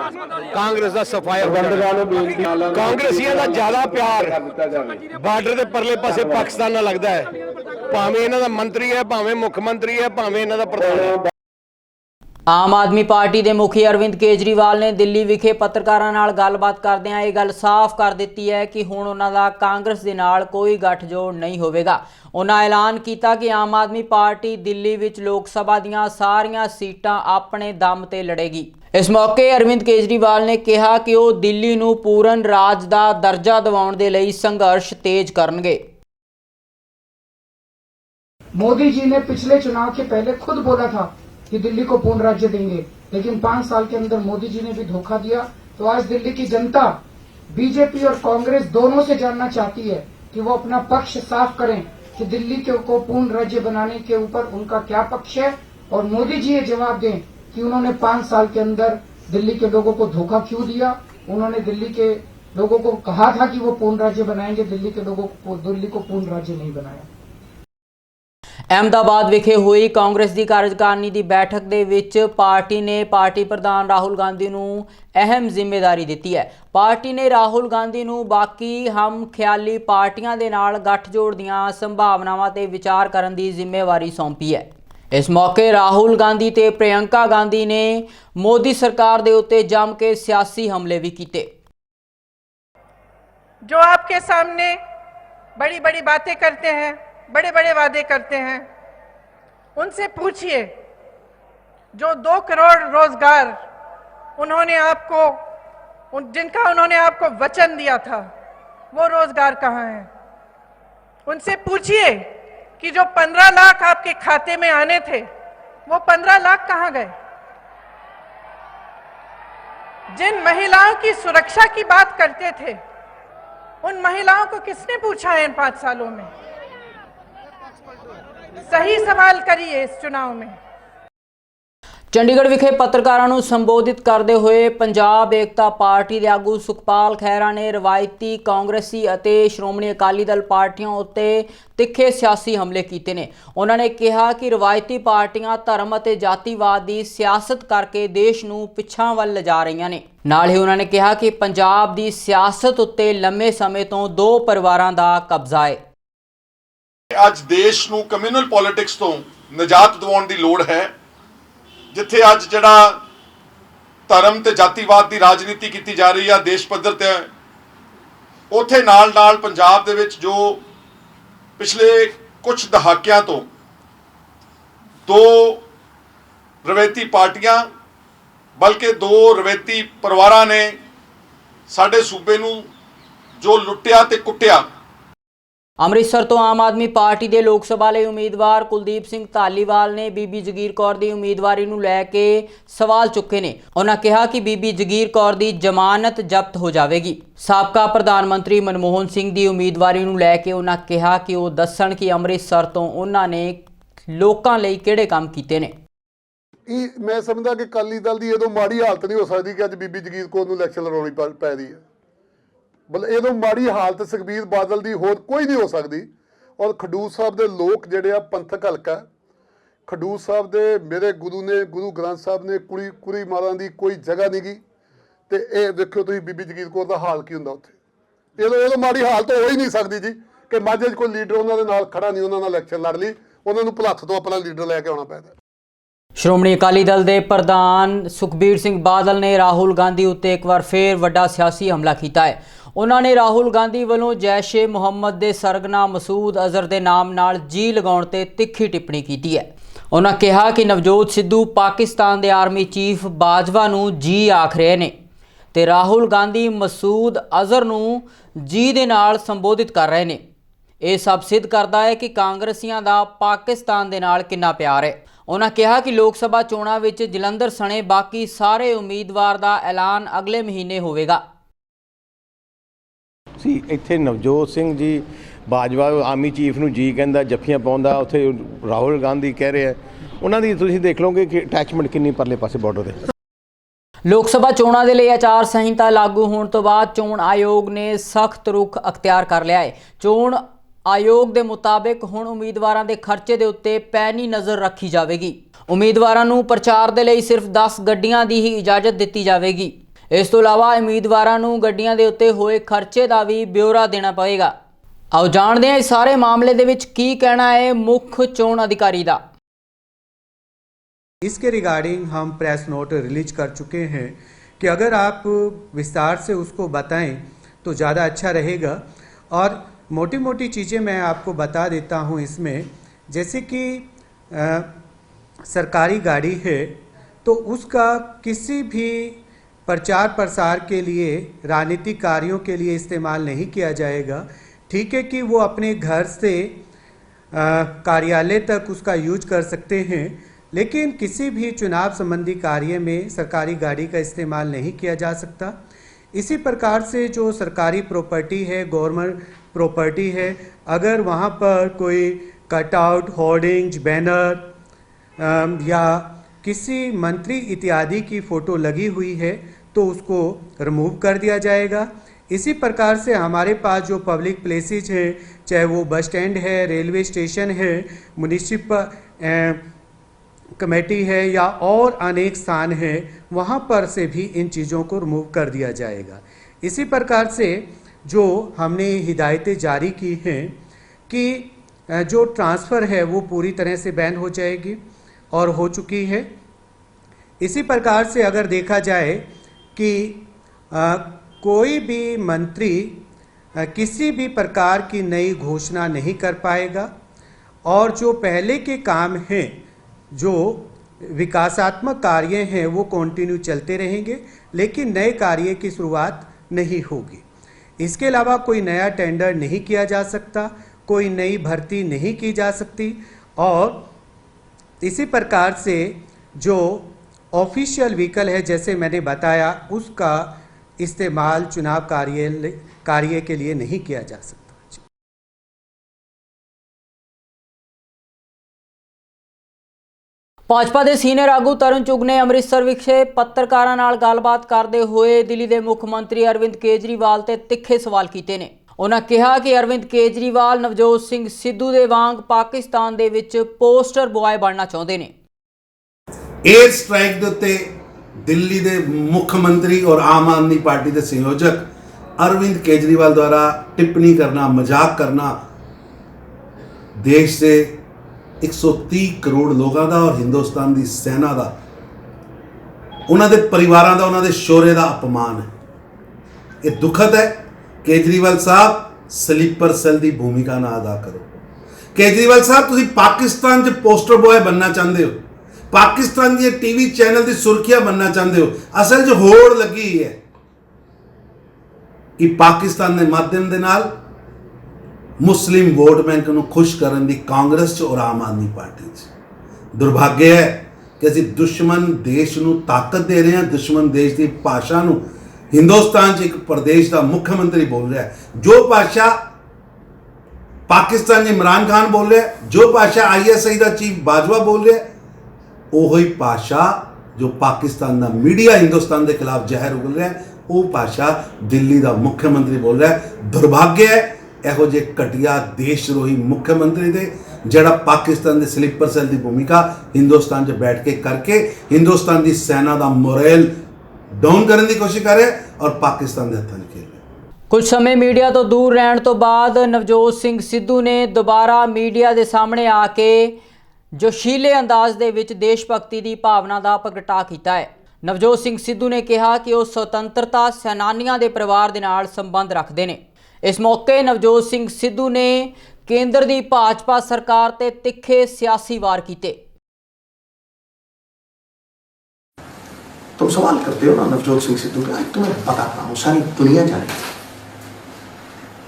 ਕਾਂਗਰਸ ਦਾ ਸਫਾਇਆ ਕਾਂਗਰਸੀਆਂ ਦਾ ਜ਼ਿਆਦਾ ਪਿਆਰ ਬਾਰਡਰ ਦੇ ਪਰਲੇ ਪਾਸੇ ਪਾਕਿਸਤਾਨ ਨਾਲ ਲੱਗਦਾ ਹੈ। ਭਾਵੇਂ ਇਹਨਾਂ ਦਾ ਮੰਤਰੀ ਹੈ ਭਾਵੇਂ ਮੁੱਖ ਮੰਤਰੀ ਹੈ ਭਾਵੇਂ ਇਹਨਾਂ ਦਾ ਪ੍ਰਧਾਨ ਹੈ। ਆਮ ਆਦਮੀ ਪਾਰਟੀ ਦੇ ਮੁਖੀ ਅਰਵਿੰਦ ਕੇਜਰੀਵਾਲ ਨੇ ਦਿੱਲੀ ਵਿਖੇ ਪੱਤਰਕਾਰਾਂ ਨਾਲ ਗੱਲਬਾਤ ਕਰਦਿਆਂ ਇਹ ਗੱਲ ਸਾਫ਼ ਕਰ ਦਿੱਤੀ ਹੈ ਕਿ ਹੁਣ ਉਹਨਾਂ ਦਾ ਕਾਂਗਰਸ ਦੇ ਨਾਲ ਕੋਈ ਗੱਠਜੋੜ ਨਹੀਂ ਹੋਵੇਗਾ। ਉਹਨਾਂ ਐਲਾਨ ਕੀਤਾ ਕਿ ਆਮ ਆਦਮੀ ਪਾਰਟੀ ਦਿੱਲੀ ਵਿੱਚ ਲੋਕ ਸਭਾ ਦੀਆਂ ਸਾਰੀਆਂ ਸੀਟਾਂ ਆਪਣੇ ਦਮ ਤੇ ਲੜੇਗੀ। ਇਸ ਮੌਕੇ ਅਰਵਿੰਦ ਕੇਜਰੀਵਾਲ ਨੇ ਕਿਹਾ ਕਿ ਉਹ ਦਿੱਲੀ ਨੂੰ ਪੂਰਨ ਰਾਜ ਦਾ ਦਰਜਾ ਦਿਵਾਉਣ ਦੇ ਲਈ ਸੰਘਰਸ਼ ਤੇਜ਼ ਕਰਨਗੇ। ਮੋਦੀ ਜੀ ਨੇ ਪਿਛਲੇ ਚੁਣਾਵ ਕੇ ਪਹਿਲੇ ਖੁਦ ਬੋਲਾ ਥਾ कि दिल्ली को पूर्ण राज्य देंगे। लेकिन पाँच साल के अंदर मोदी जी ने भी धोखा दिया। तो आज दिल्ली की जनता बीजेपी और कांग्रेस दोनों से जानना चाहती है कि वो अपना पक्ष साफ़ करें कि दिल्ली के को पूर्ण राज्य बनाने के ऊपर उनका क्या पक्ष है। और मोदी जी ये जवाब दें कि उन्होंने पाँच साल के अंदर दिल्ली के लोगों को धोखा क्यों दिया? उन्होंने दिल्ली के लोगों को कहा था कि वो पूर्ण राज्य बनाएँगे, दिल्ली के लोगों को, दिल्ली को पूर्ण राज्य नहीं बनाया। ਅਹਿਮਦਾਬਾਦ ਵਿਖੇ ਹੋਈ ਕਾਂਗਰਸ ਦੀ ਕਾਰਜਕਾਰਨੀ ਦੀ ਬੈਠਕ ਦੇ ਵਿੱਚ ਪਾਰਟੀ ਨੇ ਪਾਰਟੀ ਪ੍ਰਧਾਨ ਰਾਹੁਲ ਗਾਂਧੀ ਨੂੰ ਅਹਿਮ ਜ਼ਿੰਮੇਵਾਰੀ ਦਿੱਤੀ ਹੈ ਪਾਰਟੀ ਨੇ ਰਾਹੁਲ ਗਾਂਧੀ ਨੂੰ ਬਾਕੀ ਹਮ ਖਿਆਲੀ ਪਾਰਟੀਆਂ ਦੇ ਨਾਲ ਗੱਠਜੋੜ ਦੀਆਂ ਸੰਭਾਵਨਾਵਾਂ ਤੇ ਵਿਚਾਰ ਕਰਨ ਦੀ ਜ਼ਿੰਮੇਵਾਰੀ ਸੌਂਪੀ ਹੈ ਇਸ ਮੌਕੇ ਰਾਹੁਲ ਗਾਂਧੀ ਤੇ ਪ੍ਰਿਯੰਕਾ ਗਾਂਧੀ ਨੇ ਮੋਦੀ ਸਰਕਾਰ ਦੇ ਉੱਤੇ ਜੰਮ ਕੇ ਸਿਆਸੀ ਹਮਲੇ ਵੀ ਕੀਤੇ जो आपके सामने बड़ी बड़ी बातें करते हैं बड़े बड़े वादे करते हैं। उनसे पूछिए, जो दो करोड़ रोज़गार उन्होंने आपको, उन, जिनका उन्होंने आपको वचन दिया था, वो रोज़गार कहाँ है? उनसे पूछिए कि जो पंद्रह लाख आपके खाते में आने थे, वो पंद्रह लाख कहाँ गए? जिन महिलाओं की सुरक्षा की बात करते थे, उन महिलाओं को किसने पूछा है इन पाँच सालों में? ਸਹੀ ਸਵਾਲ ਕਰੀਏ ਇਸ ਚੁਣਾਵ ਮੇਂ ਚੰਡੀਗੜ੍ਹ ਵਿਖੇ ਪੱਤਰਕਾਰਾਂ ਨੂੰ ਸੰਬੋਧਿਤ ਕਰਦੇ ਹੋਏ ਪੰਜਾਬ ਏਕਤਾ ਪਾਰਟੀ ਦੇ ਆਗੂ ਸੁਖਪਾਲ ਖਹਿਰਾ ਨੇ ਰਵਾਇਤੀ ਕਾਂਗਰਸੀ ਅਤੇ ਸ਼੍ਰੋਮਣੀ ਅਕਾਲੀ ਦਲ ਪਾਰਟੀਆਂ ਉੱਤੇ ਤਿੱਖੇ ਸਿਆਸੀ ਹਮਲੇ ਕੀਤੇ ਨੇ। ਉਹਨਾਂ ਨੇ ਕਿਹਾ ਕਿ ਰਵਾਇਤੀ ਪਾਰਟੀਆਂ ਧਰਮ ਅਤੇ ਜਾਤੀਵਾਦ ਦੀ ਸਿਆਸਤ ਕਰਕੇ ਦੇਸ਼ ਨੂੰ ਪਿੱਛਾਂ ਵੱਲ ਲਿਜਾ ਰਹੀਆਂ ਨੇ। ਨਾਲ ਹੀ ਉਹਨਾਂ ਨੇ ਕਿਹਾ ਕਿ ਪੰਜਾਬ ਦੀ ਸਿਆਸਤ ਉੱਤੇ ਲੰਮੇ ਸਮੇਂ ਤੋਂ ਦੋ ਪਰਿਵਾਰਾਂ ਦਾ ਕਬਜ਼ਾ ਹੈ। ਅੱਜ ਦੇਸ਼ ਨੂੰ ਕਮਿਊਨਲ ਪੋਲਿਟਿਕਸ ਤੋਂ ਨਿਜਾਤ ਦਿਵਾਉਣ ਦੀ ਲੋੜ ਹੈ, ਜਿੱਥੇ ਅੱਜ ਜਿਹੜਾ ਧਰਮ ਤੇ ਜਾਤੀਵਾਦ ਦੀ ਰਾਜਨੀਤੀ ਕੀਤੀ ਜਾ ਰਹੀ ਆ, ਦੇਸ਼ ਪੱਧਰ ਤੇ, ਉਥੇ ਨਾਲ-ਨਾਲ ਪੰਜਾਬ ਦੇ ਵਿੱਚ ਜੋ ਪਿਛਲੇ ਕੁਝ ਦਹਾਕਿਆਂ ਤੋਂ ਦੋ ਰਵੈਤੀ ਪਾਰਟੀਆਂ, ਬਲਕਿ ਦੋ ਰਵੈਤੀ ਪਰਿਵਾਰਾਂ ਨੇ ਸਾਡੇ ਸੂਬੇ ਨੂੰ ਜੋ ਲੁੱਟਿਆ ਤੇ ਕੁੱਟਿਆ ਅੰਮ੍ਰਿਤਸਰ ਤੋਂ ਆਮ ਆਦਮੀ ਪਾਰਟੀ ਦੇ ਲੋਕ ਸਭਾ ਲਈ ਉਮੀਦਵਾਰ ਕੁਲਦੀਪ ਸਿੰਘ ਧਾਲੀਵਾਲ ਨੇ ਬੀਬੀ ਜਗੀਰ ਕੌਰ ਦੀ ਉਮੀਦਵਾਰੀ ਨੂੰ ਲੈ ਕੇ ਸਵਾਲ ਚੁੱਕੇ ਨੇ। ਉਹਨਾਂ ਕਿਹਾ ਕਿ ਬੀਬੀ ਜਗੀਰ ਕੌਰ ਦੀ ਜ਼ਮਾਨਤ ਜ਼ਬਤ ਹੋ ਜਾਵੇਗੀ। ਸਾਬਕਾ ਪ੍ਰਧਾਨ ਮੰਤਰੀ ਮਨਮੋਹਨ ਸਿੰਘ ਦੀ ਉਮੀਦਵਾਰੀ ਨੂੰ ਲੈ ਕੇ ਉਹਨਾਂ ਕਿਹਾ ਕਿ ਉਹ ਦੱਸਣ ਕਿ ਅੰਮ੍ਰਿਤਸਰ ਤੋਂ ਉਹਨਾਂ ਨੇ ਲੋਕਾਂ ਲਈ ਕਿਹੜੇ ਕੰਮ ਕੀਤੇ ਨੇ। ਇਹ ਮੈਂ ਸਮਝਦਾ ਕਿ ਅਕਾਲੀ ਦਲ ਦੀ ਉਦੋਂ ਮਾੜੀ ਹਾਲਤ ਨਹੀਂ ਹੋ ਸਕਦੀ ਕਿ ਅੱਜ ਬੀਬੀ ਜਗੀਰ ਕੌਰ ਨੂੰ ਇਲੈਕਸ਼ਨ ਲੜਾਉਣੀ ਪੈ- ਪੈ ਰਹੀ ਹੈ। ਮਤਲਬ ਇਹਦੋਂ ਮਾੜੀ ਹਾਲਤ ਸੁਖਬੀਰ ਬਾਦਲ ਦੀ ਹੋਰ ਕੋਈ ਨਹੀਂ ਹੋ ਸਕਦੀ। ਔਰ ਖਡੂਰ ਸਾਹਿਬ ਦੇ ਲੋਕ ਜਿਹੜੇ ਆ ਪੰਥਕ ਹਲਕਾ ਖਡੂਰ ਸਾਹਿਬ ਦੇ ਮੇਰੇ ਗੁਰੂ ਨੇ, ਗੁਰੂ ਗ੍ਰੰਥ ਸਾਹਿਬ ਨੇ ਕੁੜੀ ਕੁੜੀ ਮਾਰਾਂ ਦੀ ਕੋਈ ਜਗ੍ਹਾ ਨਹੀਂ ਗੀ ਤੇ ਇਹ ਦੇਖਿਓ ਤੁਸੀਂ ਬੀਬੀ ਜਗੀਰ ਕੌਰ ਦਾ ਹਾਲ ਕੀ ਹੁੰਦਾ ਉੱਥੇ। ਇਹਦੋਂ ਇਹਦੋਂ ਮਾੜੀ ਹਾਲਤ ਹੋ ਹੀ ਨਹੀਂ ਸਕਦੀ ਜੀ ਕਿ ਮਾਝੇ 'ਚ ਕੋਈ ਲੀਡਰ ਉਹਨਾਂ ਦੇ ਨਾਲ ਖੜਾ ਨਹੀਂ, ਉਹਨਾਂ ਨਾਲ ਇਲੈਕਸ਼ਨ ਲੜ ਲਈ। ਉਹਨਾਂ ਨੂੰ ਭਲੱਥ ਤੋਂ ਆਪਣਾ ਲੀਡਰ ਲੈ ਕੇ ਆਉਣਾ ਪੈਦਾ। ਸ਼੍ਰੋਮਣੀ ਅਕਾਲੀ ਦਲ ਦੇ ਪ੍ਰਧਾਨ ਸੁਖਬੀਰ ਸਿੰਘ ਬਾਦਲ ਨੇ ਰਾਹੁਲ ਗਾਂਧੀ ਉੱਤੇ ਇੱਕ ਵਾਰ ਫੇਰ ਵੱਡਾ ਸਿਆਸੀ ਹਮਲਾ ਕੀਤਾ ਹੈ। ਉਹਨਾਂ ਨੇ ਰਾਹੁਲ ਗਾਂਧੀ ਵੱਲੋਂ ਜੈਸ਼-ਏ ਮੁਹੰਮਦ ਦੇ ਸਰਗਨਾ ਮਸੂਦ ਅਜ਼ਹਰ ਦੇ ਨਾਮ ਨਾਲ ਜੀ ਲਗਾਉਣ ਤੇ ਤਿੱਖੀ ਟਿੱਪਣੀ ਕੀਤੀ ਹੈ। ਉਹਨਾਂ ਕਿਹਾ ਕਿ ਨਵਜੋਤ ਸਿੱਧੂ ਪਾਕਿਸਤਾਨ ਦੇ ਆਰਮੀ ਚੀਫ ਬਾਜਵਾ ਨੂੰ ਜੀ ਆਖ ਰਹੇ ਨੇ ਤੇ ਰਾਹੁਲ ਗਾਂਧੀ ਮਸੂਦ ਅਜ਼ਹਰ ਨੂੰ ਜੀ ਦੇ ਨਾਲ ਸੰਬੋਧਿਤ ਕਰ ਰਹੇ ਨੇ। ਇਹ ਸਭ ਸਿੱਧ ਕਰਦਾ ਹੈ ਕਿ ਕਾਂਗਰਸੀਆਂ ਦਾ ਪਾਕਿਸਤਾਨ ਦੇ ਨਾਲ ਕਿੰਨਾ ਪਿਆਰ ਹੈ। ਉਹਨਾਂ ਕਿਹਾ ਕਿ ਲੋਕ ਸਭਾ ਚੋਣਾਂ ਵਿੱਚ ਜਲੰਧਰ ਸਣੇ ਬਾਕੀ ਸਾਰੇ ਉਮੀਦਵਾਰ ਦਾ ਐਲਾਨ ਅਗਲੇ ਮਹੀਨੇ ਹੋਵੇਗਾ। ਸੀ ਇੱਥੇ ਨਵਜੋਤ ਸਿੰਘ ਜੀ ਬਾਜਵਾ ਆਰਮੀ ਚੀਫ ਨੂੰ ਜੀ ਕਹਿੰਦਾ, ਜੱਫੀਆਂ ਪਾਉਂਦਾ, ਉੱਥੇ ਰਾਹੁਲ ਗਾਂਧੀ ਕਹਿ ਰਿਹਾ ਉਹਨਾਂ ਦੀ ਤੁਸੀਂ ਦੇਖ ਲਓਗੇ ਕਿ ਅਟੈਚਮੈਂਟ ਕਿੰਨੀ ਪਰਲੇ ਪਾਸੇ ਬਾਰਡਰ ਦੇ ਲੋਕ ਸਭਾ ਚੋਣਾਂ ਦੇ ਲਈ ਆਚਾਰ ਸੰਹਿਤਾ ਲਾਗੂ ਹੋਣ ਤੋਂ ਬਾਅਦ ਚੋਣ ਆਯੋਗ ਨੇ ਸਖਤ ਰੁਖ ਅਖਤਿਆਰ ਕਰ ਲਿਆ ਹੈ। ਚੋਣ ਆਯੋਗ ਦੇ ਮੁਤਾਬਕ ਹੁਣ ਉਮੀਦਵਾਰਾਂ ਦੇ ਖਰਚੇ ਦੇ ਉੱਤੇ ਪੈਣੀ ਨਜ਼ਰ ਰੱਖੀ ਜਾਵੇਗੀ। ਉਮੀਦਵਾਰਾਂ ਨੂੰ ਪ੍ਰਚਾਰ ਦੇ ਲਈ ਸਿਰਫ 10 ਗੱਡੀਆਂ ਦੀ ਹੀ ਇਜਾਜ਼ਤ ਦਿੱਤੀ ਜਾਵੇਗੀ। ਇਸ ਤੋਂ ਇਲਾਵਾ ਉਮੀਦਵਾਰਾਂ ਨੂੰ ਗੱਡੀਆਂ ਦੇ ਉੱਤੇ ਹੋਏ ਖਰਚੇ ਦਾ ਵੀ ਬਿਊਰਾ ਦੇਣਾ ਪਵੇਗਾ ਆਓ ਜਾਣਦੇ ਹਾਂ ਇਸ ਸਾਰੇ ਮਾਮਲੇ ਦੇ ਵਿੱਚ ਕੀ ਕਹਿਣਾ ਹੈ ਮੁੱਖ ਚੋਣ ਅਧਿਕਾਰੀ ਦਾ इसके रिगार्डिंग हम प्रेस नोट रिलीज कर चुके हैं कि अगर आप विस्तार से उसको बताएं तो ज़्यादा अच्छा रहेगा और मोटी मोटी चीज़ें मैं आपको बता देता हूं इसमें जैसे कि अ, सरकारी गाड़ी है तो उसका किसी भी प्रचार प्रसार के लिए, राजनीतिक कार्यों के लिए इस्तेमाल नहीं किया जाएगा। ठीक है कि वो अपने घर से कार्यालय तक उसका यूज़ कर सकते हैं, लेकिन किसी भी चुनाव संबंधी कार्य में सरकारी गाड़ी का इस्तेमाल नहीं किया जा सकता। इसी प्रकार से जो सरकारी प्रॉपर्टी है, गवर्नमेंट प्रॉपर्टी है, अगर वहाँ पर कोई कटआउट, होर्डिंग्स, बैनर या किसी मंत्री इत्यादि की फ़ोटो लगी हुई है तो उसको रिमूव कर दिया जाएगा। इसी प्रकार से हमारे पास जो पब्लिक प्लेसेज हैं, चाहे वो बस स्टैंड है रेलवे स्टेशन है म्यूनिसिपल कमेटी है, या और अनेक स्थान है, वहाँ पर से भी इन चीज़ों को रिमूव कर दिया जाएगा। इसी प्रकार से जो हमने हिदायतें जारी की हैं कि जो ट्रांसफ़र है, वो पूरी तरह से बैन हो जाएगी। और हो चुकी है। इसी प्रकार से अगर देखा जाए कि अ, कोई भी मंत्री अ, किसी भी प्रकार की नई घोषणा नहीं कर पाएगा और जो पहले के काम हैं जो विकासात्मक कार्य हैं वो कंटिन्यू चलते रहेंगे लेकिन नए कार्य की शुरुआत नहीं होगी। इसके अलावा कोई नया टेंडर नहीं किया जा सकता कोई नई भर्ती नहीं की जा सकती और इसी प्रकार से जो ऑफिशियल व्हीकल है जैसे मैंने बताया उसका इस्तेमाल चुनाव कार्य कार्य के लिए नहीं किया जा सकता ਭਾਜਪਾ ਦੇ ਸੀਨੀਅਰ ਆਗੂ ਤਰੁਣ ਚੁਗ ਨੇ ਅੰਮ੍ਰਿਤਸਰ ਵਿਖੇ ਪੱਤਰਕਾਰਾਂ ਨਾਲ ਗੱਲਬਾਤ ਕਰਦੇ ਹੋਏ ਦਿੱਲੀ ਦੇ ਮੁੱਖ ਮੰਤਰੀ ਅਰਵਿੰਦ ਕੇਜਰੀਵਾਲ ਤੇ ਤਿੱਖੇ ਸਵਾਲ ਕੀਤੇ ਨੇ ਉਹਨਾਂ ਕਿਹਾ ਕਿ ਅਰਵਿੰਦ ਕੇਜਰੀਵਾਲ, ਨਵਜੋਤ ਸਿੰਘ ਸਿੱਧੂ ਦੇ ਵਾਂਗ ਪਾਕਿਸਤਾਨ ਦੇ ਵਿੱਚ ਪੋਸਟਰ ਬੁਆਏ ਬਣਨਾ ਚਾਹੁੰਦੇ ਨੇ। ਏਅਰ ਸਟ੍ਰਾਈਕ ਦੇ ਉੱਤੇ ਦਿੱਲੀ ਦੇ ਮੁੱਖ ਮੰਤਰੀ ਔਰ ਆਮ ਆਦਮੀ ਪਾਰਟੀ ਦੇ ਸੰਯੋਜਕ ਅਰਵਿੰਦ ਕੇਜਰੀਵਾਲ ਦੁਆਰਾ ਟਿੱਪਣੀ ਕਰਨਾ, ਮਜ਼ਾਕ ਕਰਨਾ ਦੇਸ਼ ਦੇ 130 ਕਰੋੜ ਲੋਕਾਂ ਦਾ ਔਰ ਹਿੰਦੁਸਤਾਨ ਦੀ ਸੈਨਾ ਦਾ, ਉਹਨਾਂ ਦੇ ਪਰਿਵਾਰਾਂ ਦਾ, ਉਹਨਾਂ ਦੇ ਸ਼ੋਰੇ ਦਾ ਅਪਮਾਨ ਹੈ। ਇਹ ਦੁਖਦ ਹੈ। ਕੇਜਰੀਵਾਲ ਸਾਹਿਬ, ਸਲੀਪਰ ਸੈੱਲ ਦੀ ਭੂਮਿਕਾ ਨਾ ਅਦਾ ਕਰੋ। ਕੇਜਰੀਵਾਲ ਸਾਹਿਬ, ਤੁਸੀਂ ਪਾਕਿਸਤਾਨ 'ਚ ਪੋਸਟਰ ਬੋਏ ਬੰਨਣਾ ਚਾਹੁੰਦੇ ਹੋ। ਪਾਕਿਸਤਾਨ ਦੇ ਟੀਵੀ ਚੈਨਲ ਦੀ ਸੁਰਖੀਆ ਬੰਨਣਾ ਚਾਹੁੰਦੇ ਹੋ। ਅਸਲ 'ਚ ਹੋੜ ਲੱਗੀ ਹੈ ਕਿ ਪਾਕਿਸਤਾਨ ਦੇ ਮਾਧਿਅਮ ਦੇ ਨਾਲ ਮੁਸਲਿਮ ਵੋਟ ਬੈਂਕ ਨੂੰ ਖੁਸ਼ ਕਰਨ ਦੀ ਕਾਂਗਰਸ 'ਚ ਔਰ ਆਮ ਆਦਮੀ ਪਾਰਟੀ 'ਚ। ਦੁਰਭਾਗਯ ਹੈ ਕਿ ਅਸੀਂ ਦੁਸ਼ਮਣ ਦੇਸ਼ ਨੂੰ ਤਾਕਤ ਦੇ ਰਹੇ ਹਾਂ, ਦੁਸ਼ਮਣ ਦੇਸ਼ ਦੀ ਭਾਸ਼ਾ ਨੂੰ ਹਿੰਦੁਸਤਾਨ 'ਚ ਇੱਕ ਪ੍ਰਦੇਸ਼ ਦਾ ਮੁੱਖ ਮੰਤਰੀ ਬੋਲ ਰਿਹਾ ਜੋ ਭਾਸ਼ਾ ਪਾਕਿਸਤਾਨ 'ਚ ਇਮਰਾਨ ਖਾਨ ਬੋਲ ਰਿਹਾ ਜੋ ਭਾਸ਼ਾ ਆਈਐਸਆਈ ਦਾ ਚੀਫ ਬਾਜਵਾ ਬੋਲ ਰਿਹਾ ਹੈ ਹੀ ਭਾਸ਼ਾ ਜੋ ਪਾਕਿਸਤਾਨ ਦਾ ਮੀਡੀਆ ਹਿੰਦੁਸਤਾਨ ਦੇ ਖਿਲਾਫ ਜ਼ਹਿਰ ਉਗਲ ਰਿਹਾ ਉਹ ਭਾਸ਼ਾ ਦਿੱਲੀ ਦਾ ਮੁੱਖ ਮੰਤਰੀ ਬੋਲ ਰਿਹਾ ਦੁਰਭਾਗਿਆ ਹੈ, ਇਹੋ ਜਿਹੇ ਘਟੀਆ ਦੇਸ਼ਰੋਹੀ ਮੁੱਖ ਮੰਤਰੀ ਦੇ, ਜਿਹੜਾ ਪਾਕਿਸਤਾਨ ਦੇ ਸਲੀਪਰ ਸੈੱਲ ਦੀ ਭੂਮਿਕਾ ਹਿੰਦੁਸਤਾਨ 'ਚ ਬੈਠ ਕੇ ਕਰਕੇ ਹਿੰਦੁਸਤਾਨ ਦੀ ਸੈਨਾ ਦਾ ਮੋਰਲ ਡਾਊਨ ਕਰਨ ਦੀ ਕੋਸ਼ਿਸ਼ ਕਰ ਰਿਹਾ ਔਰ ਪਾਕਿਸਤਾਨ ਦੇ ਹੱਥਾਂ 'ਚ ਖੇਡ ਰਿਹਾ ਕੁਝ ਸਮੇਂ ਮੀਡੀਆ ਤੋਂ ਦੂਰ ਰਹਿਣ ਤੋਂ ਬਾਅਦ ਨਵਜੋਤ ਸਿੰਘ ਸਿੱਧੂ ਨੇ ਦੁਬਾਰਾ ਮੀਡੀਆ ਦੇ ਸਾਹਮਣੇ ਆ ਕੇ ਜੋਸ਼ੀਲੇ ਅੰਦਾਜ਼ ਦੇ ਵਿੱਚ ਦੇਸ਼ ਭਗਤੀ ਦੀ ਭਾਵਨਾ ਦਾ ਪ੍ਰਗਟਾ ਕੀਤਾ ਹੈ। ਨਵਜੋਤ ਸਿੰਘ ਸਿੱਧੂ ਨੇ ਕਿਹਾ ਕਿ ਉਹ ਸੁਤੰਤਰਤਾ ਸੈਨਾਨੀਆਂ ਦੇ ਪਰਿਵਾਰ ਦੇ ਨਾਲ ਸੰਬੰਧ ਰੱਖਦੇ ਨੇ। ਇਸ ਮੌਕੇ ਨਵਜੋਤ ਸਿੰਘ ਸਿੱਧੂ ਨੇ ਕੇਂਦਰ ਦੀ ਭਾਜਪਾ ਸਰਕਾਰ ਤੇ ਤਿੱਖੇ ਸਿਆਸੀ ਵਾਰ ਕੀਤੇ। तुम सवाल करते हो ना, नवजोत सिंह सिद्धू का तुम्हें बताता हूँ, सारी दुनिया जाने।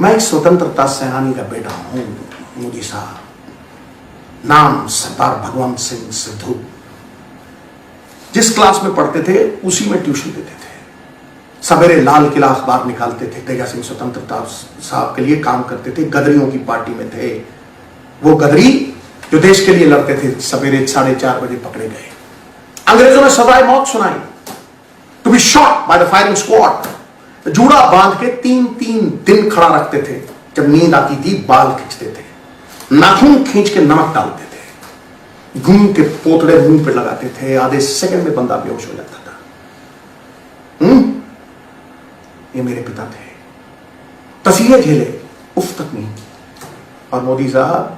मैं एक स्वतंत्रता सेनानी का बेटा हूँ मोदी साहब नाम सरदार भगवंत सिंह सिद्धू। जिस क्लास में पढ़ते थे, उसी में ट्यूशन देते थे। सवेरे लाल किला अखबार निकालते थे तेजा सिंह स्वतंत्रता साहब के लिए काम करते थे, गदरियों की पार्टी में थे। वो गदरी जो देश के लिए लड़ते थे सवेरे साढ़े चार बजे पकड़े गए। अंग्रेज़ों ने सजाए मौत सुनाई। Be shot by the firing squad जूड़ा बाँध के तीन तीन दिन खड़ा रखते थे, जब नींद आती थी, बाल खींचते थे, नाखून खींच के नमक डालते थे, घूम के पोतड़े मुँह पे लगाते थे, आधे सेकंड में बंदा बेहोश हो जाता था। हम्म? ये मेरे पिता थे। तस्वीरें झेले, उफ, तक नहीं और मोदी साहब,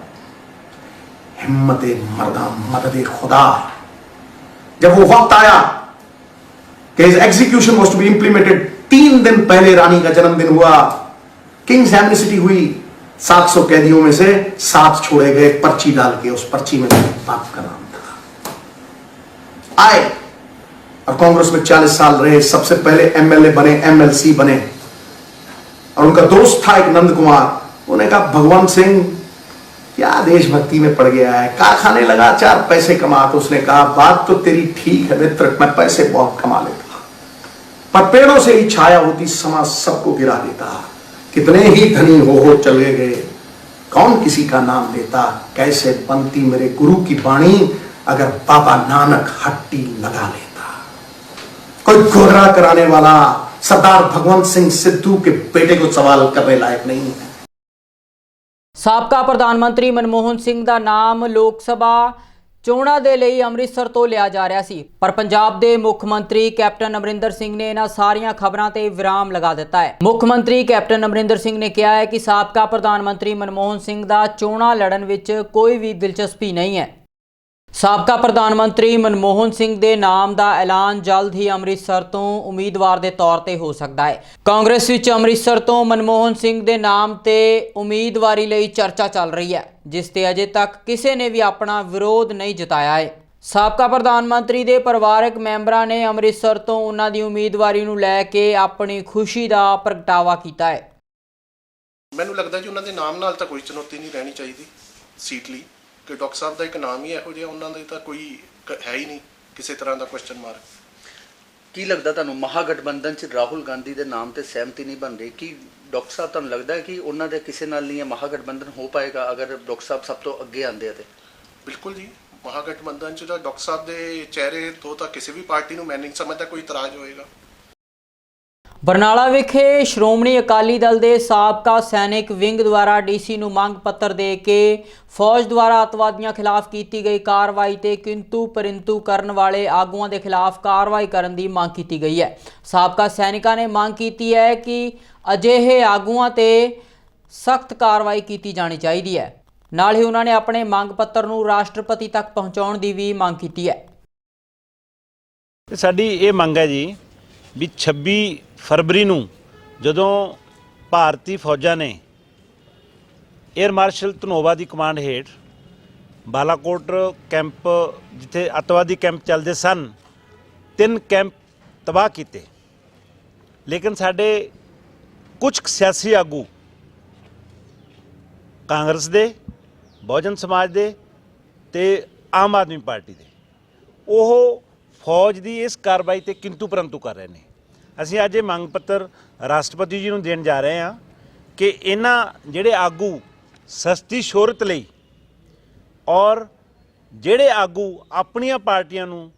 हिम्मत मर्दा, मदद खुदा। जब वो वक्त आया कि execution was to be implemented तीन दिन पहले रानी का जन्मदिन हुआ। किंग्स एमनिसिटी हुई। 700 कैदियों में से सात छोड़े गए पर्ची डाल के उस पर्ची में बाप का नाम था। आए। और कांग्रेस में 40 साल रहे, सबसे पहले एमएलए बने एमएलसी बने। और उनका दोस्त था एक नंद कुमार। उन्होंने कहा, भगवान सिंह, क्या देशभक्ति में पड़ गया है? कारखाने लगा, चार पैसे कमा तो उसने कहा, बात तो तेरी ठीक है मित्र, मैं पैसे बहुत कमा लेता पर पेड़ों से ही छाया होती समाज सबको गिरा देता कितने ही धनी हो हो चले गए कौन किसी का नाम लेता कैसे बनती मेरे गुरु की वाणी अगर बाबा नानक हट्टी लगा लेता कोई घोघरा कराने वाला सरदार भगवंत सिंह सिद्धू के बेटे को सवाल करने लायक नहीं है ਸਾਬਕਾ ਪ੍ਰਧਾਨ ਮੰਤਰੀ ਮਨਮੋਹਨ ਸਿੰਘ ਦਾ ਨਾਮ ਲੋਕ ਸਭਾ ਚੋਣਾਂ ਦੇ ਲਈ ਅੰਮ੍ਰਿਤਸਰ ਤੋਂ ਲਿਆ ਜਾ ਰਿਹਾ ਸੀ। ਪਰ ਪੰਜਾਬ ਦੇ ਮੁੱਖ ਮੰਤਰੀ ਕੈਪਟਨ ਅਮਰਿੰਦਰ ਸਿੰਘ ਨੇ ਇਹਨਾਂ ਸਾਰੀਆਂ ਖਬਰਾਂ ਤੇ ਵਿਰਾਮ ਲਗਾ ਦਿੱਤਾ ਹੈ। ਮੁੱਖ ਮੰਤਰੀ ਕੈਪਟਨ ਅਮਰਿੰਦਰ ਸਿੰਘ ਨੇ ਕਿਹਾ ਹੈ ਕਿ ਸਾਬਕਾ ਪ੍ਰਧਾਨ ਮੰਤਰੀ ਮਨਮੋਹਨ ਸਿੰਘ ਦਾ ਚੋਣਾਂ ਲੜਨ ਵਿੱਚ ਕੋਈ ਵੀ ਦਿਲਚਸਪੀ ਨਹੀਂ ਹੈ। ਸਾਬਕਾ ਪ੍ਰਧਾਨ ਮੰਤਰੀ ਮਨਮੋਹਨ ਸਿੰਘ ਦੇ ਨਾਮ ਦਾ ਐਲਾਨ ਜਲਦ ਹੀ ਅੰਮ੍ਰਿਤਸਰ ਤੋਂ ਉਮੀਦਵਾਰ ਦੇ ਤੌਰ ਤੇ ਹੋ ਸਕਦਾ ਹੈ। ਕਾਂਗਰਸ ਵਿੱਚ ਅੰਮ੍ਰਿਤਸਰ ਤੋਂ ਮਨਮੋਹਨ ਸਿੰਘ ਦੇ ਨਾਮ ਤੇ ਉਮੀਦਵਾਰੀ ਲਈ ਚਰਚਾ ਚੱਲ ਰਹੀ ਹੈ, ਜਿਸ ਤੇ ਅਜੇ ਤੱਕ ਕਿਸੇ ਨੇ ਵੀ ਆਪਣਾ ਵਿਰੋਧ ਨਹੀਂ ਜਤਾਇਆ ਹੈ। ਸਾਬਕਾ ਪ੍ਰਧਾਨ ਮੰਤਰੀ ਦੇ ਪਰਿਵਾਰਕ ਮੈਂਬਰਾਂ ਨੇ ਅੰਮ੍ਰਿਤਸਰ ਤੋਂ ਉਹਨਾਂ ਦੀ ਉਮੀਦਵਾਰੀ ਨੂੰ ਲੈ ਕੇ ਆਪਣੀ ਖੁਸ਼ੀ ਦਾ ਪ੍ਰਗਟਾਵਾ ਕੀਤਾ ਹੈ। ਮੈਨੂੰ ਲੱਗਦਾ ਜੀ ਉਹਨਾਂ ਦੇ ਨਾਮ ਨਾਲ ਤਾਂ ਕੋਈ ਚੁਣੌਤੀ ਨਹੀਂ ਰਹਿਣੀ ਚਾਹੀਦੀ, ਸੀਟ ਲਈ। ਕਿ ਡਾਕਟਰ ਸਾਹਿਬ ਦਾ ਇੱਕ ਨਾਮ ਹੀ ਇਹੋ ਜਿਹਾ ਉਹਨਾਂ ਦੇ ਤਾਂ ਕੋਈ ਹੈ ਹੀ ਨਹੀਂ ਕਿਸੇ ਤਰ੍ਹਾਂ ਦਾ ਕੁਐਸਚਨ ਮਾਰਕ ਕੀ ਲੱਗਦਾ ਤੁਹਾਨੂੰ ਮਹਾਗਠਬੰਧਨ ਚ ਰਾਹੁਲ ਗਾਂਧੀ ਦੇ ਨਾਮ ਤੇ ਸਹਿਮਤੀ ਨਹੀਂ ਬਣ ਰਹੀ? ਕੀ ਡਾਕਟਰ ਸਾਹਿਬ ਤੁਹਾਨੂੰ ਲੱਗਦਾ ਹੈ ਕਿ ਉਹਨਾਂ ਦੇ ਕਿਸੇ ਨਾਲ ਨਹੀਂ ਇਹ ਮਹਾਗਠਬੰਧਨ ਹੋ ਪਾਏਗਾ ਅਗਰ ਡਾਕਟਰ ਸਾਹਿਬ ਸਭ ਤੋਂ ਅੱਗੇ ਆਉਂਦੇ ਆ ਤੇ? ਬਿਲਕੁਲ ਜੀ ਮਹਾਗਠਬੰਧਨ ਚ ਤਾਂ ਡਾਕਟਰ ਸਾਹਿਬ ਦੇ ਚਿਹਰੇ ਤੋਂ ਤਾਂ ਕਿਸੇ ਵੀ ਪਾਰਟੀ ਨੂੰ ਮੈਂ ਨਹੀਂ ਸਮਝਦਾ ਕੋਈ ਇਤਰਾਜ਼ ਹੋਏਗਾ। ਬਰਨਾਲਾ ਵਿਖੇ ਸ਼੍ਰੋਮਣੀ ਅਕਾਲੀ ਦਲ ਦੇ ਸਾਬਕਾ ਸੈਨਿਕ ਵਿੰਗ ਦੁਆਰਾ ਡੀਸੀ ਨੂੰ ਮੰਗ ਪੱਤਰ ਦੇ ਕੇ ਫੌਜ ਦੁਆਰਾ ਅਤਵਾਦੀਆਂ ਖਿਲਾਫ ਕੀਤੀ ਗਈ ਕਾਰਵਾਈ ਤੇ ਕਿੰਤੂ ਪਰਿੰਤੂ ਕਰਨ ਵਾਲੇ ਆਗੂਆਂ ਦੇ ਖਿਲਾਫ ਕਾਰਵਾਈ ਕਰਨ ਦੀ ਮੰਗ ਕੀਤੀ ਗਈ ਹੈ। ਸਾਬਕਾ ਸੈਨਿਕਾਂ ਨੇ ਮੰਗ ਕੀਤੀ ਹੈ ਕਿ ਅਜਿਹੇ ਆਗੂਆਂ ਤੇ ਸਖਤ ਕਾਰਵਾਈ ਕੀਤੀ ਜਾਣੀ ਚਾਹੀਦੀ ਹੈ। ਨਾਲ ਹੀ ਉਹਨਾਂ ਨੇ ਆਪਣੇ ਮੰਗ ਪੱਤਰ ਨੂੰ ਰਾਸ਼ਟਰਪਤੀ ਤੱਕ ਪਹੁੰਚਾਉਣ ਦੀ ਵੀ ਮੰਗ ਕੀਤੀ ਹੈ। ਸਾਡੀ ਇਹ ਮੰਗ ਹੈ ਜੀ ਵੀ 26 ਫਰਵਰੀ ਨੂੰ ਜਦੋਂ ਭਾਰਤੀ ਫੌਜਾਂ ਨੇ 에ਅਰ ਮਾਰਸ਼ਲ ਧਨੋਵਾ ਦੀ ਕਮਾਂਡ ਹੇਠ ਬਾਲਾਕੋਟ ਕੈਂਪ ਜਿੱਥੇ ਅੱਤਵਾਦੀ ਕੈਂਪ ਚੱਲਦੇ ਸਨ, ਤਿੰਨ ਕੈਂਪ ਤਬਾਹ ਕੀਤੇ। ਲੇਕਿਨ ਸਾਡੇ ਕੁਝ ਸਿਆਸੀ ਆਗੂ ਕਾਂਗਰਸ ਦੇ, ਬਹੁਜਨ ਸਮਾਜ ਦੇ ਤੇ ਆਮ ਆਦਮੀ ਪਾਰਟੀ ਦੇ, ਉਹ ਫੌਜ ਦੀ ਇਸ ਕਾਰਵਾਈ ਤੇ ਕਿੰਤੂ ਪਰੰਤੂ ਕਰ ਰਹੇ ਨੇ। ਅਸੀਂ ਅੱਜ ਇਹ ਮੰਗ ਪੱਤਰ ਰਾਸ਼ਟਰਪਤੀ ਜੀ ਨੂੰ ਦੇਣ ਜਾ ਰਹੇ ਹਾਂ ਕਿ ਇਹਨਾਂ ਜਿਹੜੇ ਆਗੂ ਸਸਤੀ ਸ਼ੋਹਰਤ ਲਈ ਔਰ ਜਿਹੜੇ ਆਗੂ ਆਪਣੀਆਂ ਪਾਰਟੀਆਂ ਨੂੰ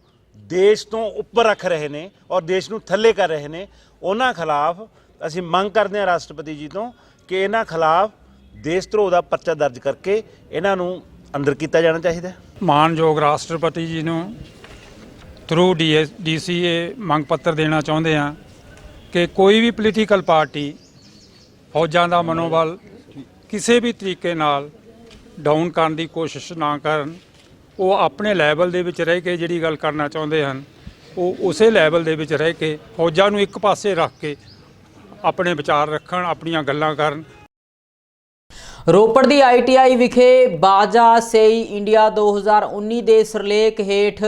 ਦੇਸ਼ ਤੋਂ ਉੱਪਰ ਰੱਖ ਰਹੇ ਨੇ ਔਰ ਦੇਸ਼ ਨੂੰ ਥੱਲੇ ਕਰ ਰਹੇ ਨੇ, ਉਹਨਾਂ ਖਿਲਾਫ ਅਸੀਂ ਮੰਗ ਕਰਦੇ ਹਾਂ ਰਾਸ਼ਟਰਪਤੀ ਜੀ ਤੋਂ ਕਿ ਇਹਨਾਂ ਖਿਲਾਫ ਦੇਸ਼ ਧਰੋਹ ਦਾ ਪਰਚਾ ਦਰਜ ਕਰਕੇ ਇਹਨਾਂ ਨੂੰ ਅੰਦਰ ਕੀਤਾ ਜਾਣਾ ਚਾਹੀਦਾ ਹੈ। ਮਾਨਯੋਗ ਰਾਸ਼ਟਰਪਤੀ ਜੀ ਨੂੰ ਥਰੂ ਡੀਸੀਏ ਮੰਗ ਪੱਤਰ ਦੇਣਾ ਚਾਹੁੰਦੇ ਹਾਂ। ਕਿ ਕੋਈ ਵੀ ਪੋਲੀਟੀਕਲ ਪਾਰਟੀ ਫੌਜਾਂ ਦਾ ਮਨੋਬਲ ਕਿਸੇ ਵੀ ਤਰੀਕੇ ਨਾਲ ਡਾਊਨ ਕਰਨ ਦੀ ਕੋਸ਼ਿਸ਼ ਨਾ ਕਰਨ, ਉਹ ਆਪਣੇ ਲੈਵਲ ਦੇ ਵਿੱਚ ਰਹਿ ਕੇ ਜਿਹੜੀ ਗੱਲ ਕਰਨਾ ਚਾਹੁੰਦੇ ਹਨ, ਉਹ ਉਸੇ ਲੈਵਲ ਦੇ ਵਿੱਚ ਰਹਿ ਕੇ ਫੌਜਾਂ ਨੂੰ ਇੱਕ ਪਾਸੇ ਰੱਖ ਕੇ ਆਪਣੇ ਵਿਚਾਰ ਰੱਖਣ, ਆਪਣੀਆਂ ਗੱਲਾਂ ਕਰਨ। ਰੋਪੜ ਦੀ ਆਈਟੀਆਈ ਵਿਖੇ ਬਾਜਾ ਸੇਈ ਇੰਡੀਆ 2019 ਦੇ ਸਰਲੇਖ ਹੇਠ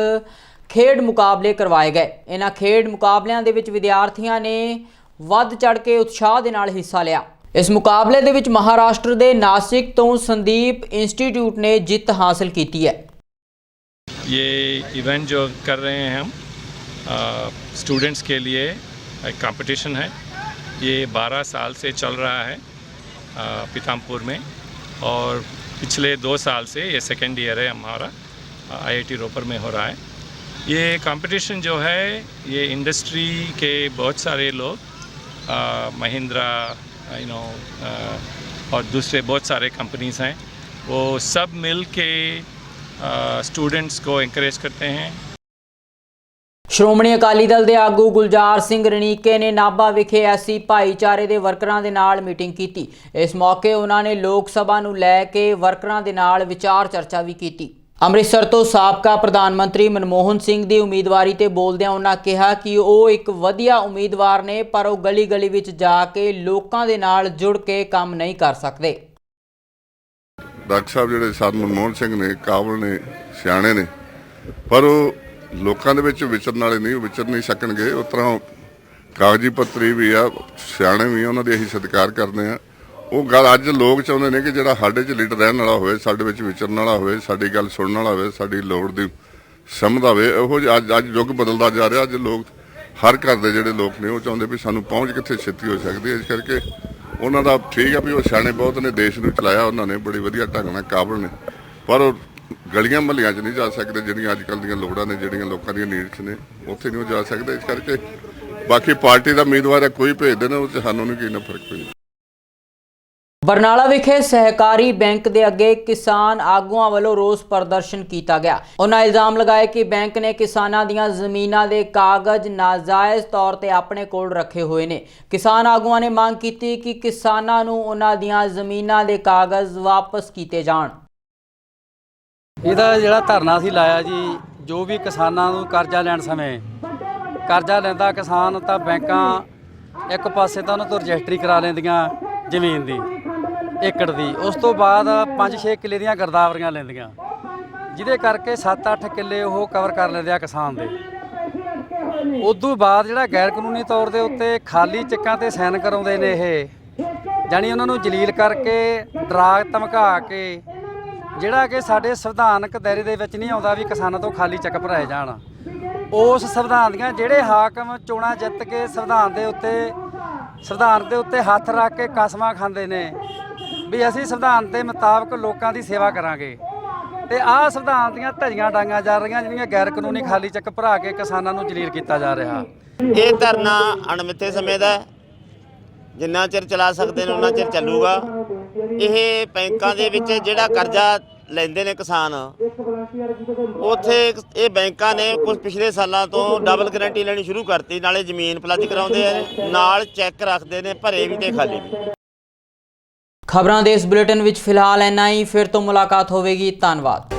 ਖੇਡ ਮੁਕਾਬਲੇ ਕਰਵਾਏ ਗਏ ਇਹਨਾਂ ਖੇਡ ਮੁਕਾਬਲਿਆਂ ਦੇ ਵਿੱਚ ਵਿਦਿਆਰਥੀਆਂ ਨੇ ਵੱਧ ਚੜ ਕੇ ਉਤਸ਼ਾਹ ਦੇ ਨਾਲ ਹਿੱਸਾ ਲਿਆ ਇਸ ਮੁਕਾਬਲੇ ਦੇ ਵਿੱਚ ਮਹਾਰਾਸ਼ਟਰ ਦੇ ਨਾਸਿਕ ਤੋਂ ਸੰਦੀਪ ਇੰਸਟੀਚਿਊਟ ਨੇ ਜਿੱਤ ਹਾਸਲ ਕੀਤੀ ਹੈ ये इवेंट जो कर रहे हैं हम स्टूडेंट्स के लिए एक कंपटीशन है ये 12 साल से चल रहा है अ, पीतामपुर में और पिछले दो साल से ये सेकेंड ईयर है हमारा आईआईटी रोपर में हो रहा है ये कंपटीशन जो है ये इंडस्ट्री के बहुत सारे लोग अ, महिंद्रा यू नो और दूसरे बहुत सारे कंपनीज हैं वो सब मिल के स्टूडेंट्स को इंकरेज करते हैं ਸ਼੍ਰੋਮਣੀ ਅਕਾਲੀ ਦਲ ਦੇ ਆਗੂ ਗੁਲਜ਼ਾਰ ਸਿੰਘ ਰਣੀਕੇ ਨੇ ਨਾਭਾ ਵਿਖੇ ਐਸੀ ਭਾਈਚਾਰੇ ਦੇ ਵਰਕਰਾਂ ਦੇ ਨਾਲ ਮੀਟਿੰਗ ਕੀਤੀ ਇਸ ਮੌਕੇ ਉਹਨਾਂ ਨੇ ਲੋਕ ਸਭਾ ਨੂੰ ਲੈ ਕੇ ਵਰਕਰਾਂ ਦੇ ਨਾਲ ਵਿਚਾਰ ਚਰਚਾ ਵੀ ਕੀਤੀ ਅੰਮ੍ਰਿਤਸਰ ਤੋਂ ਸਾਬਕਾ ਪ੍ਰਧਾਨ ਮੰਤਰੀ ਮਨਮੋਹਨ ਸਿੰਘ ਦੀ ਉਮੀਦਵਾਰੀ ਤੇ ਬੋਲਦਿਆਂ ਉਹਨਾਂ ਕਿਹਾ ਕਿ ਉਹ ਇੱਕ ਵਧੀਆ ਉਮੀਦਵਾਰ ਨੇ, ਪਰ ਉਹ ਗਲੀ-ਗਲੀ ਵਿੱਚ ਜਾ ਕੇ ਲੋਕਾਂ ਦੇ ਨਾਲ ਜੁੜ ਕੇ ਕੰਮ ਨਹੀਂ ਕਰ ਸਕਦੇ। ਡਾਕਟਰ ਸਾਹਿਬ, ਜਿਹੜੇ ਸਾਧ ਮਨਮੋਹਨ ਸਿੰਘ ਨੇ ਕਾਬਲ ਨੇ, ਸਿਆਣੇ ਨੇ, ਪਰ ਉਹ ਲੋਕਾਂ ਦੇ ਵਿੱਚ ਵਿਚਰਨ ਵਾਲੇ ਨਹੀਂ ਵਿਚਰ ਨਹੀਂ ਸਕਣਗੇ। ਉਸ ਤਰ੍ਹਾਂ ਕਾਗਜ਼ੀ ਪੱਤਰੀ ਵੀ ਆ, ਸਿਆਣੇ ਵੀ ਉਹਨਾਂ ਦੀ ਅਸੀਂ ਸਤਿਕਾਰ ਕਰਦੇ ਆ ਉਹ ਗੱਲ ਅੱਜ ਲੋਕ ਚਾਹੁੰਦੇ ਨੇ ਕਿ ਜਿਹੜਾ ਸਾਡੇ 'ਚ ਲੀਡਰ ਰਹਿਣ ਵਾਲਾ ਹੋਵੇ, ਸਾਡੇ ਵਿੱਚ ਵਿਚਰਨ ਵਾਲਾ ਹੋਵੇ, ਸਾਡੀ ਗੱਲ ਸੁਣਨ ਵਾਲਾ ਹੋਵੇ, ਸਾਡੀ ਲੋੜ ਦੀ ਸਮਝਦਾ ਹੋਵੇ ਉਹ ਅੱਜ ਅੱਜ ਯੁੱਗ ਬਦਲਦਾ ਜਾ ਰਿਹਾ, ਅੱਜ ਲੋਕ ਹਰ ਘਰ ਦੇ ਜਿਹੜੇ ਲੋਕ ਨੇ ਉਹ ਚਾਹੁੰਦੇ ਵੀ ਸਾਨੂੰ ਪਹੁੰਚ ਕਿੱਥੇ ਛੇਤੀ ਹੋ ਸਕਦੀ ਹੈ, ਇਸ ਕਰਕੇ ਉਹਨਾਂ ਦਾ ਠੀਕ ਆ ਵੀ ਉਹ ਸਿਆਣੇ ਬਹੁਤ ਨੇ, ਦੇਸ਼ ਨੂੰ ਚਲਾਇਆ ਉਹਨਾਂ ਨੇ, ਬੜੀ ਵਧੀਆ ਢੰਗ ਨਾਲ ਕਾਬਲ ਨੇ। ਪਰ ਉਹ ਗਲੀਆਂ ਮਹੱਲਿਆਂ 'ਚ ਨਹੀਂ ਜਾ ਸਕਦੇ ਜਿਹੜੀਆਂ ਅੱਜ ਕੱਲ੍ਹ ਦੀਆਂ ਲੋੜਾਂ ਨੇ, ਜਿਹੜੀਆਂ ਲੋਕਾਂ ਦੀਆਂ ਨੀਡਸ ਨੇ, ਉੱਥੇ ਨਹੀਂ ਉਹ ਜਾ ਸਕਦੇ, ਇਸ ਕਰਕੇ ਬਾਕੀ ਪਾਰਟੀ ਦਾ ਉਮੀਦਵਾਰ ਹੈ, ਕੋਈ ਭੇਜ ਦੇਣਾ, ਉਹ 'ਚ ਸਾਨੂੰ ਨਹੀਂ ਕੋਈ ਨਾ ਫ਼ਰਕ ਪੈਂਦਾ। ਬਰਨਾਲਾ ਵਿਖੇ ਸਹਿਕਾਰੀ ਬੈਂਕ ਦੇ ਅੱਗੇ ਕਿਸਾਨ ਆਗੂਆਂ ਵੱਲੋਂ ਰੋਸ ਪ੍ਰਦਰਸ਼ਨ ਕੀਤਾ ਗਿਆ। ਉਹਨਾਂ ਇਲਜ਼ਾਮ ਲਗਾਏ ਕਿ ਬੈਂਕ ਨੇ ਕਿਸਾਨਾਂ ਦੀਆਂ ਜ਼ਮੀਨਾਂ ਦੇ ਕਾਗਜ਼ ਨਾਜਾਇਜ਼ ਤੌਰ ਤੇ ਆਪਣੇ ਕੋਲ ਰੱਖੇ ਹੋਏ ਨੇ। ਕਿਸਾਨ ਆਗੂਆਂ ਨੇ ਮੰਗ ਕੀਤੀ ਕਿ ਕਿਸਾਨਾਂ ਨੂੰ ਉਹਨਾਂ ਦੀਆਂ ਜ਼ਮੀਨਾਂ ਦੇ ਕਾਗਜ਼ ਵਾਪਸ ਕੀਤੇ ਜਾਣ। ਇਹਦਾ ਜਿਹੜਾ ਧਰਨਾ ਸੀ ਲਾਇਆ ਜੀ, ਜੋ ਵੀ ਕਿਸਾਨਾਂ ਨੂੰ ਕਰਜ਼ਾ ਲੈਣ ਸਮੇਂ, ਕਰਜ਼ਾ ਲੈਂਦਾ ਕਿਸਾਨ ਤਾਂ ਬੈਂਕਾਂ ਇੱਕ ਪਾਸੇ ਤਾਂ ਉਹਨਾਂ ਤੋਂ ਰਜਿਸਟਰੀ ਕਰਾ ਲੈਂਦੀਆਂ ਜ਼ਮੀਨ ਦੀ। ਏਕੜ ਦੀ। ਉਸ ਤੋਂ ਬਾਅਦ 5-6 ਕਿੱਲੇ ਦੀਆਂ ਗਰਦਾਵਰੀਆਂ ਲੈਂਦੀਆਂ। ਜਿਹਦੇ ਕਰਕੇ 7-8 ਕਿੱਲੇ ਉਹ ਕਵਰ ਕਰ ਲੈਂਦੇ ਆ ਕਿਸਾਨ ਦੇ। ਉਦੋਂ ਬਾਅਦ ਜਿਹੜਾ ਗੈਰ ਕਾਨੂੰਨੀ ਤੌਰ ਦੇ ਉੱਤੇ ਖਾਲੀ ਚੈੱਕਾਂ ਤੇ ਸਾਈਨ ਕਰਾਉਂਦੇ ਨੇ ਇਹ ਜਾਨੀ ਉਹਨਾਂ ਨੂੰ ਜਲੀਲ ਕਰਕੇ ਡਰਾ ਧਮਕਾ ਕੇ, ਜਿਹੜਾ ਕਿ ਸਾਡੇ ਸੰਵਿਧਾਨਕ ਦਾਇਰੇ ਦੇ ਵਿੱਚ ਨਹੀਂ ਆਉਂਦਾ ਵੀ ਕਿਸਾਨਾਂ ਤੋਂ ਖਾਲੀ ਚੱਕ ਭਰਾਏ ਜਾਣ। ਉਸ ਸੰਵਿਧਾਨ ਦੀਆਂ ਜਿਹੜੇ ਹਾਕਮ ਚੋਣਾਂ ਜਿੱਤ ਕੇ ਸੰਵਿਧਾਨ ਦੇ ਉੱਤੇ, ਸੰਵਿਧਾਨ ਦੇ ਉੱਤੇ ਹੱਥ ਰੱਖ ਕੇ ਕਸਮਾਂ ਖਾਂਦੇ ਨੇ ਵੀ ਅਸੀਂ ਸੰਵਿਧਾਨ ਦੇ ਮੁਤਾਬਕ ਲੋਕਾਂ ਦੀ ਸੇਵਾ ਕਰਾਂਗੇ। ਤੇ ਆਹ ਸੰਵਿਧਾਨ ਦੀਆਂ ਧੱਜੀਆਂ ਡਾਂਗਾਂ ਜਾ ਰਹੀਆਂ ਜਿਹੜੀਆਂ ਗੈਰ ਕਾਨੂੰਨੀ ਖਾਲੀ ਚੈੱਕ ਭਰਾ ਕੇ ਕਿਸਾਨਾਂ ਨੂੰ ਜਲੀਲ ਕੀਤਾ ਜਾ ਰਿਹਾ। ਇਹ ਧਰਨਾ ਅਣਮਿੱਥੇ ਸਮੇਂ ਦਾ ਜਿੰਨਾ ਚਿਰ ਚਲਾ ਸਕਦੇ ਨੇ ਉਹਨਾਂ ਚਿਰ ਚੱਲੂਗਾ। ਇਹ ਬੈਂਕਾਂ ਦੇ ਵਿੱਚ ਜਿਹੜਾ ਕਰਜ਼ਾ ਲੈਂਦੇ ਨੇ ਕਿਸਾਨ, ਉੱਥੇ ਇਹ ਬੈਂਕਾਂ ਨੇ ਕੁਝ ਪਿਛਲੇ ਸਾਲਾਂ ਤੋਂ ਡਬਲ ਗਾਰੰਟੀ ਲੈਣੀ ਸ਼ੁਰੂ ਕਰਤੀ, ਨਾਲੇ ਜ਼ਮੀਨ ਪਲੱਜ ਕਰਾਉਂਦੇ ਆ, ਨਾਲ ਚੈੱਕ ਰੱਖਦੇ ਨੇ ਭਰੇ ਵੀ ਤੇ ਖਾਲੀ ਵੀ। ਖਬਰਾਂ ਦੇ ਇਸ ਬੁਲੇਟਿਨ ਵਿੱਚ ਫਿਲਹਾਲ ਇੰਨਾ ਹੀ। ਫਿਰ ਤੋਂ ਮੁਲਾਕਾਤ ਹੋਵੇਗੀ। ਧੰਨਵਾਦ।